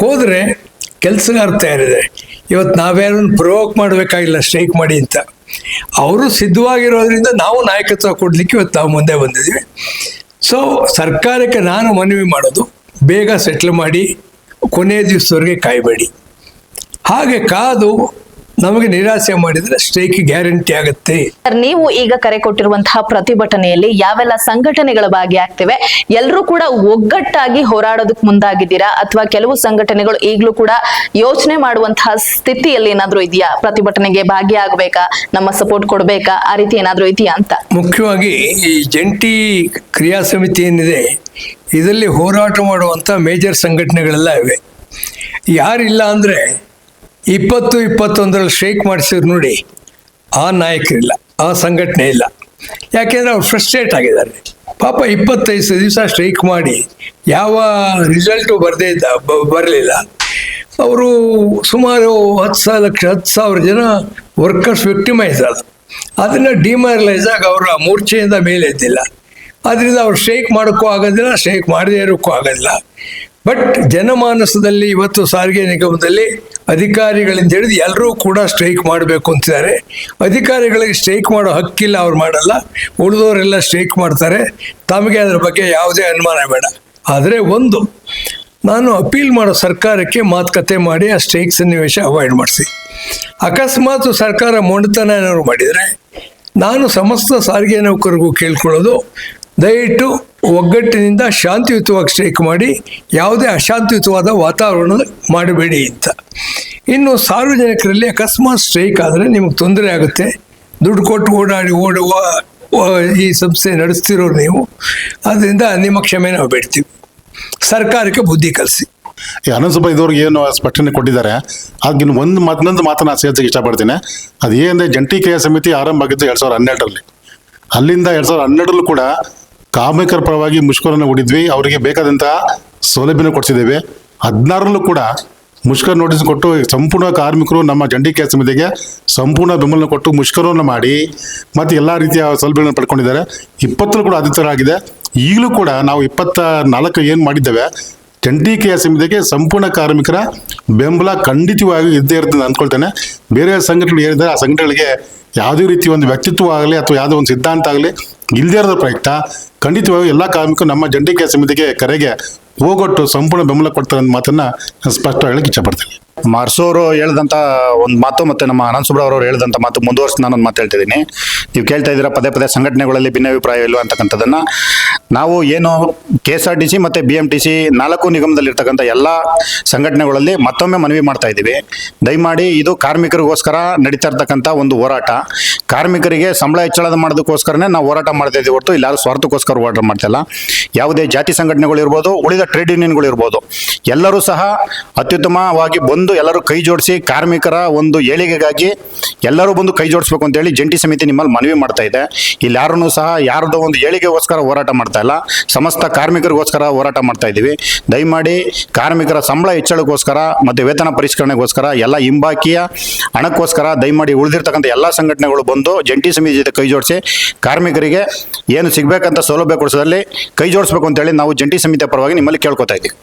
ಹೋದರೆ ಕೆಲಸಗಾರ ತಯಾರಿದೆ ಇವತ್ತು ನಾವೇನೂ ಪ್ರವೋಕ್ ಮಾಡಬೇಕಾಗಿಲ್ಲ ಸ್ಟ್ರೈಕ್ ಮಾಡಿ ಅಂತ. ಅವರು ಸಿದ್ಧವಾಗಿರೋದ್ರಿಂದ ನಾವು ನಾಯಕತ್ವ ಕೊಡಲಿಕ್ಕೆ ಇವತ್ತು ನಾವು ಮುಂದೆ ಬಂದಿದ್ದೀವಿ. ಸೊ ಸರ್ಕಾರಕ್ಕೆ ನಾನು ಮನವಿ ಮಾಡೋದು ಬೇಗ ಸೆಟ್ಲ್ ಮಾಡಿ ಕೊನೆಯ ದಿವಸದವರೆಗೆ ಕಾಯಬೇಡಿ. ಹಾಗೆ ಕಾದು ನಮಗೆ ನಿರಾಸೆ ಮಾಡಿದ್ರೆ ಸ್ಟ್ರೈಕ್ ಗ್ಯಾರಂಟಿ ಆಗುತ್ತೆ. ಸರ್ ನೀವು ಈಗ ಕರೆ ಕೊಟ್ಟಿರುವಂತಹ ಪ್ರತಿಭಟನೆಯಲ್ಲಿ ಯಾವೆಲ್ಲ ಸಂಘಟನೆಗಳ ಭಾಗಿಯಾಗ್ತಿವೆ? ಎಲ್ಲರೂ ಕೂಡ ಒಗ್ಗಟ್ಟಾಗಿ ಹೋರಾಡೋದಕ್ಕೆ ಮುಂದಾಗಿದ್ದೀರಾ? ಅಥವಾ ಕೆಲವು ಸಂಘಟನೆಗಳು ಈಗಲೂ ಕೂಡ ಯೋಚನೆ ಮಾಡುವಂತಹ ಸ್ಥಿತಿಯಲ್ಲಿ ಏನಾದ್ರೂ ಇದೆಯಾ? ಪ್ರತಿಭಟನೆಗೆ ಭಾಗಿಯಾಗಬೇಕಾ? ನಮ್ಮ ಸಪೋರ್ಟ್ ಕೊಡಬೇಕಾ? ಆ ರೀತಿ ಏನಾದ್ರೂ ಇದೆಯಾ ಅಂತ? ಮುಖ್ಯವಾಗಿ ಈ ಜಂಟಿ ಕ್ರಿಯಾ ಸಮಿತಿ ಏನಿದೆ ಇದರಲ್ಲಿ ಹೋರಾಟ ಮಾಡುವಂಥ ಮೇಜರ್ ಸಂಘಟನೆಗಳೆಲ್ಲ ಇವೆ. ಯಾರಿಲ್ಲ ಅಂದರೆ ಇಪ್ಪತ್ತು, ಇಪ್ಪತ್ತೊಂದರಲ್ಲಿ ಸ್ಟ್ರೈಕ್ ಮಾಡಿಸಿದ್ರು ನೋಡಿ, ಆ ನಾಯಕರಿಲ್ಲ, ಆ ಸಂಘಟನೆ ಇಲ್ಲ. ಯಾಕೆಂದರೆ ಅವ್ರು ಫ್ರಸ್ಟ್ರೇಟ್ ಆಗಿದ್ದಾರೆ. ಪಾಪ ಇಪ್ಪತ್ತೈದು ದಿವಸ ಸ್ಟ್ರೈಕ್ ಮಾಡಿ, ಯಾವ ರಿಸಲ್ಟು ಬರದೇ ಇದ್ದ ಬರಲಿಲ್ಲ. ಅವರು ಸುಮಾರು ಹತ್ತು ಸಾವಿರ, ಲಕ್ಷ, ಹತ್ತು ಸಾವಿರ ಜನ ವರ್ಕರ್ಸ್ ವಿಕ್ಟಿಮೈಸ್ ಆದ ಅದನ್ನು ಡಿಮರಲೈಸ್ ಆಗಿ ಅವರ ಮೂರ್ಛೆಯಿಂದ ಮೇಲೆ ಎದ್ದಿಲ್ಲ ಅದರಿಂದ ಅವ್ರು ಸ್ಟ್ರೈಕ್ ಮಾಡೋಕ್ಕೂ ಆಗೋದಿಲ್ಲ ಸ್ಟ್ರೈಕ್ ಮಾಡದೇ ಇರೋಕ್ಕೂ ಆಗೋದಿಲ್ಲ. ಬಟ್ ಜನಮಾನಸದಲ್ಲಿ ಇವತ್ತು ಸಾರಿಗೆ ನಿಗಮದಲ್ಲಿ ಅಧಿಕಾರಿಗಳಿಂದ ಹಿಡಿದು ಎಲ್ಲರೂ ಕೂಡ ಸ್ಟ್ರೈಕ್ ಮಾಡಬೇಕು ಅಂತಿದ್ದಾರೆ. ಅಧಿಕಾರಿಗಳಿಗೆ ಸ್ಟ್ರೈಕ್ ಮಾಡೋ ಹಕ್ಕಿಲ್ಲ ಅವ್ರು ಮಾಡಲ್ಲ. ಉಳಿದವರೆಲ್ಲ ಸ್ಟ್ರೈಕ್ ಮಾಡ್ತಾರೆ. ತಮಗೆ ಅದರ ಬಗ್ಗೆ ಯಾವುದೇ ಅನುಮಾನ ಬೇಡ. ಆದರೆ ಒಂದು, ನಾನು ಅಪೀಲ್ ಮಾಡೋ ಸರ್ಕಾರಕ್ಕೆ ಮಾತುಕತೆ ಮಾಡಿ ಆ ಸ್ಟ್ರೈಕ್ ಸನ್ನಿವೇಶ ಅವಾಯ್ಡ್ ಮಾಡಿಸಿ. ಅಕಸ್ಮಾತ್ ಸರ್ಕಾರ ಮೊಂಡತನ ಏನಾದ್ರು ಮಾಡಿದರೆ, ನಾನು ಸಮಸ್ತ ಸಾರಿಗೆ ನೌಕರಿಗೂ ಕೇಳ್ಕೊಳ್ಳೋದು ದಯವಿಟ್ಟು ಒಗ್ಗಟ್ಟಿನಿಂದ ಶಾಂತಿಯುತವಾಗಿ ಸ್ಟ್ರೈಕ್ ಮಾಡಿ, ಯಾವುದೇ ಅಶಾಂತಿಯುತವಾದ ವಾತಾವರಣ ಮಾಡಬೇಡಿ ಅಂತ. ಇನ್ನು ಸಾರ್ವಜನಿಕರಲ್ಲಿ ಅಕಸ್ಮಾತ್ ಸ್ಟ್ರೈಕ್ ಆದರೆ ನಿಮಗೆ ತೊಂದರೆ ಆಗುತ್ತೆ. ದುಡ್ಡು ಕೊಟ್ಟು ಓಡಾಡಿ ಓಡುವ ಈ ಸಂಸ್ಥೆ ನಡೆಸ್ತಿರೋರು ನೀವು, ಅದರಿಂದ ನಿಮ್ಮ ಕ್ಷಮೆ ನಾವು ಬೇಡ್ತೀವಿ. ಸರ್ಕಾರಕ್ಕೆ ಬುದ್ಧಿ ಕಲಿಸಿ. ಅನಂತಸಭಾ ಇದುವರೆಗೆ ಏನು ಸ್ಪಷ್ಟನೆ ಕೊಟ್ಟಿದ್ದಾರೆ ಆಗಿನ ಒಂದು ಮತ್ತೊಂದು ಮಾತನ್ನು ಸೇರ್ಸಕ್ಕೆ ಇಷ್ಟಪಡ್ತೀನಿ. ಅದು ಏನಂದರೆ ಜಂಟಿ ಕ್ರಿಯಾ ಸಮಿತಿ ಆರಂಭ ಆಗಿದ್ದು ಎರಡು ಸಾವಿರದ ಹನ್ನೆರಡರಲ್ಲಿ. ಅಲ್ಲಿಂದ ಎರಡು ಸಾವಿರದ ಹನ್ನೆರಡರಲ್ಲೂ ಕೂಡ ಕಾರ್ಮಿಕರ ಪರವಾಗಿ ಮುಷ್ಕರನ್ನು ಹೊಡಿದ್ವಿ ಅವರಿಗೆ ಬೇಕಾದಂತಹ ಸೌಲಭ್ಯನ ಕೊಡಿಸಿದ್ದೇವೆ. ಹದಿನಾರರಲ್ಲೂ ಕೂಡ ಮುಷ್ಕರ ನೋಟಿಸ್ ಕೊಟ್ಟು ಸಂಪೂರ್ಣ ಕಾರ್ಮಿಕರು ನಮ್ಮ ಜಂಡಿ ಕೆಲಸ ಸಮಿತಿಗೆ ಸಂಪೂರ್ಣ ಬೆಂಬಲ ಕೊಟ್ಟು ಮುಷ್ಕರವನ್ನು ಮಾಡಿ ಮತ್ತು ಎಲ್ಲ ರೀತಿಯ ಸೌಲಭ್ಯಗಳನ್ನು ಪಡ್ಕೊಂಡಿದ್ದಾರೆ. ಇಪ್ಪತ್ತರಲ್ಲೂ ಕೂಡ ಆದಿತ್ಯರಾಗಿದೆ. ಈಗಲೂ ಕೂಡ ನಾವು ಇಪ್ಪತ್ತ ನಾಲ್ಕು ಏನು ಮಾಡಿದ್ದೇವೆ. ಜಂಟಿ ಕೆ ಸಮಿತಿಗೆ ಸಂಪೂರ್ಣ ಕಾರ್ಮಿಕರ ಬೆಂಬಲ ಖಂಡಿತವಾಗಿ ಇದ್ದೇ ಇರ್ತದೆ ಅಂತ ಅನ್ಕೊಳ್ತೇನೆ. ಬೇರೆ ಸಂಘಟನೆಗಳು ಏನಿದೆ ಆ ಸಂಘಟನೆಗಳಿಗೆ ಯಾವುದೇ ರೀತಿಯ ಒಂದು ವ್ಯಕ್ತಿತ್ವ ಆಗಲಿ ಅಥವಾ ಯಾವುದೋ ಒಂದು ಸಿದ್ಧಾಂತ ಆಗಲಿ ಇಲ್ಲದೇ ಇರೋದ್ರ ಪ್ರಯುಕ್ತ ಖಂಡಿತವಾಗಿ ಎಲ್ಲ ಕಾರ್ಮಿಕರು ನಮ್ಮ ಕೆಲಸ ಸಮಿತಿಗೆ ಕರೆಗೆ ಹೋಗೊಟ್ಟು ಸಂಪೂರ್ಣ ಬೆಂಬಲ ಕೊಡ್ತಾರೆ ಅಂತ ಮಾತನ್ನ ನಾನು ಸ್ಪಷ್ಟ ಹೇಳಕ್ಕೆ ಇಷ್ಟಪಡ್ತೀನಿ ಮಾರ್ಸೋರು ಹೇಳ್ದಂತ ಒಂದು ಮಾತು ಮತ್ತೆ ನಮ್ಮ ಅನಂತ ಸುಬ್ರ ಅವರು ಹೇಳ್ದಂತ ಮಾತು ಮುಂದುವರ್ಸಿ ನಾನು ಒಂದು ಮಾತು ಹೇಳ್ತಿದ್ದೀನಿ. ನೀವು ಕೇಳ್ತಾ ಇದ್ದೀರಾ ಪದೇ ಪದೇ ಸಂಘಟನೆಗಳಲ್ಲಿ ಭಿನ್ನಾಭಿಪ್ರಾಯ ಇಲ್ವಾ ಅಂತಕ್ಕಂಥದ್ದನ್ನ. ನಾವು ಏನು K S R T C ಮತ್ತು ಬಿ ಎಂ ಟಿ ಸಿ ನಾಲ್ಕು ನಿಗಮದಲ್ಲಿರ್ತಕ್ಕಂಥ ಎಲ್ಲ ಸಂಘಟನೆಗಳಲ್ಲಿ ಮತ್ತೊಮ್ಮೆ ಮನವಿ ಮಾಡ್ತಾ ಇದ್ದೀವಿ. ದಯಮಾಡಿ ಇದು ಕಾರ್ಮಿಕರಿಗೋಸ್ಕರ ನಡೀತಾ ಇರ್ತಕ್ಕಂಥ ಒಂದು ಹೋರಾಟ. ಕಾರ್ಮಿಕರಿಗೆ ಸಂಬಳ ಹೆಚ್ಚಳದ ಮಾಡೋದಕ್ಕೋಸ್ಕರನೇ ನಾವು ಹೋರಾಟ ಮಾಡ್ತಾ ಇದ್ದೀವಿ ಹೊರತು ಇಲ್ಲಾರು ಸ್ವಾರ್ಥಕ್ಕೋಸ್ಕರ ಹೋರಾಟ ಮಾಡ್ತಾ ಇಲ್ಲ. ಯಾವುದೇ ಜಾತಿ ಸಂಘಟನೆಗಳು ಇರ್ಬೋದು ಉಳಿದ ಟ್ರೇಡ್ ಯೂನಿಯನ್ಗಳು ಇರ್ಬೋದು ಎಲ್ಲರೂ ಸಹ ಅತ್ಯುತ್ತಮವಾಗಿ ಬಂದು ಎಲ್ಲರೂ ಕೈ ಜೋಡಿಸಿ ಕಾರ್ಮಿಕರ ಒಂದು ಏಳಿಗೆಗಾಗಿ ಎಲ್ಲರೂ ಬಂದು ಕೈ ಜೋಡಿಸ್ಬೇಕು ಅಂತೇಳಿ ಜಂಟಿ ಸಮಿತಿ ನಿಮ್ಮಲ್ಲಿ ಮನವಿ ಮಾಡ್ತಾ ಇದೆ. ಇಲ್ಲಿ ಯಾರನ್ನೂ ಸಹ ಯಾರದೋ ಒಂದು ಏಳಿಗೆಗೋಸ್ಕರ ಹೋರಾಟ ಮಾಡ್ತಾ ಇಲ್ಲ. ಸಮಸ್ತ ಕಾರ್ಮಿಕರಿಗೋಸ್ಕರ ಹೋರಾಟ ಮಾಡ್ತಾ ಇದ್ದೀವಿ. ದಯಮಾಡಿ ಕಾರ್ಮಿಕರ ಸಂಬಳ ಹೆಚ್ಚಳಕ್ಕೋಸ್ಕರ ಮತ್ತು ವೇತನ ಪರಿಷ್ಕರಣೆಗೋಸ್ಕರ ಎಲ್ಲ ಹಿಂಬಾಕಿಯ ಹಣಕ್ಕೋಸ್ಕರ ದಯಮಾಡಿ ಉಳಿದಿರ್ತಕ್ಕಂಥ ಎಲ್ಲ ಸಂಘಟನೆಗಳು ಬಂದು ಜಂಟಿ ಸಮಿತಿ ಜೊತೆ ಕೈ ಜೋಡಿಸಿ ಕಾರ್ಮಿಕರಿಗೆ ಏನು ಸಿಗಬೇಕಂತ ಸೌಲಭ್ಯ ಕೊಡಿಸೋದಲ್ಲಿ ಕೈ ಜೋಡಿಸ್ಬೇಕು ಅಂತೇಳಿ ನಾವು ಜಂಟಿ ಸಮಿತಿಯ ಪರವಾಗಿ ನಿಮ್ಮಲ್ಲಿ ಕೇಳ್ಕೊತಾ ಇದ್ದೀವಿ.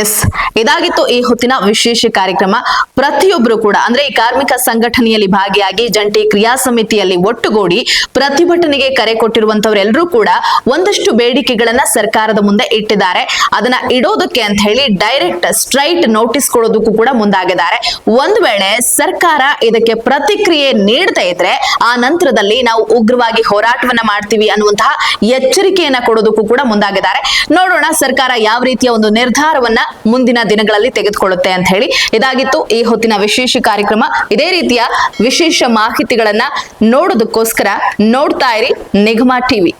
ಎಸ್ ಇದಾಗಿತ್ತು ಈ ಹೊತ್ತಿನ ವಿಶೇಷ ಕಾರ್ಯಕ್ರಮ. ಪ್ರತಿಯೊಬ್ಬರು ಕೂಡ ಅಂದ್ರೆ ಈ ಕಾರ್ಮಿಕ ಸಂಘಟನೆಯಲ್ಲಿ ಭಾಗಿಯಾಗಿ ಜಂಟಿ ಕ್ರಿಯಾ ಸಮಿತಿಯಲ್ಲಿ ಒಟ್ಟುಗೂಡಿ ಪ್ರತಿಭಟನೆಗೆ ಕರೆ ಕೊಟ್ಟಿರುವಂತವರೆಲ್ಲರೂ ಕೂಡ ಒಂದಷ್ಟು ಬೇಡಿಕೆಗಳನ್ನ ಸರ್ಕಾರದ ಮುಂದೆ ಇಟ್ಟಿದ್ದಾರೆ. ಅದನ್ನ ಇಡೋದಕ್ಕೆ ಅಂತ ಹೇಳಿ ಡೈರೆಕ್ಟ್ ಸ್ಟ್ರೈಟ್ ನೋಟಿಸ್ ಕೊಡೋದಕ್ಕೂ ಕೂಡ ಮುಂದಾಗಿದ್ದಾರೆ. ಒಂದ್ ವೇಳೆ ಸರ್ಕಾರ ಇದಕ್ಕೆ ಪ್ರತಿಕ್ರಿಯೆ ನೀಡದೇ ಇದ್ರೆ ಆ ನಂತರದಲ್ಲಿ ನಾವು ಉಗ್ರವಾಗಿ ಹೋರಾಟವನ್ನ ಮಾಡ್ತೀವಿ ಅನ್ನುವಂತಹ ಎಚ್ಚರಿಕೆಯನ್ನ ಕೊಡೋದಕ್ಕೂ ಕೂಡ ಮುಂದಾಗಿದ್ದಾರೆ. ನೋಡೋಣ ಸರ್ಕಾರ ಯಾವ ರೀತಿಯ ಒಂದು ನಿರ್ಧಾರವನ್ನ ಮುಂದಿನ ದಿನಗಳಲ್ಲಿ ತೆಗೆದುಕೊಳ್ಳುತ್ತೆ ಅಂತ ಹೇಳಿ. ಇದಾಗಿತ್ತು ಈ ಹೊತ್ತಿನ ವಿಶೇಷ ಕಾರ್ಯಕ್ರಮ. ಇದೇ ರೀತಿಯ ವಿಶೇಷ ಮಾಹಿತಿಗಳನ್ನ ನೋಡೋದಕ್ಕೋಸ್ಕರ ನೋಡ್ತಾ ಇರಿ ನಿಗಮ ಟಿವಿ.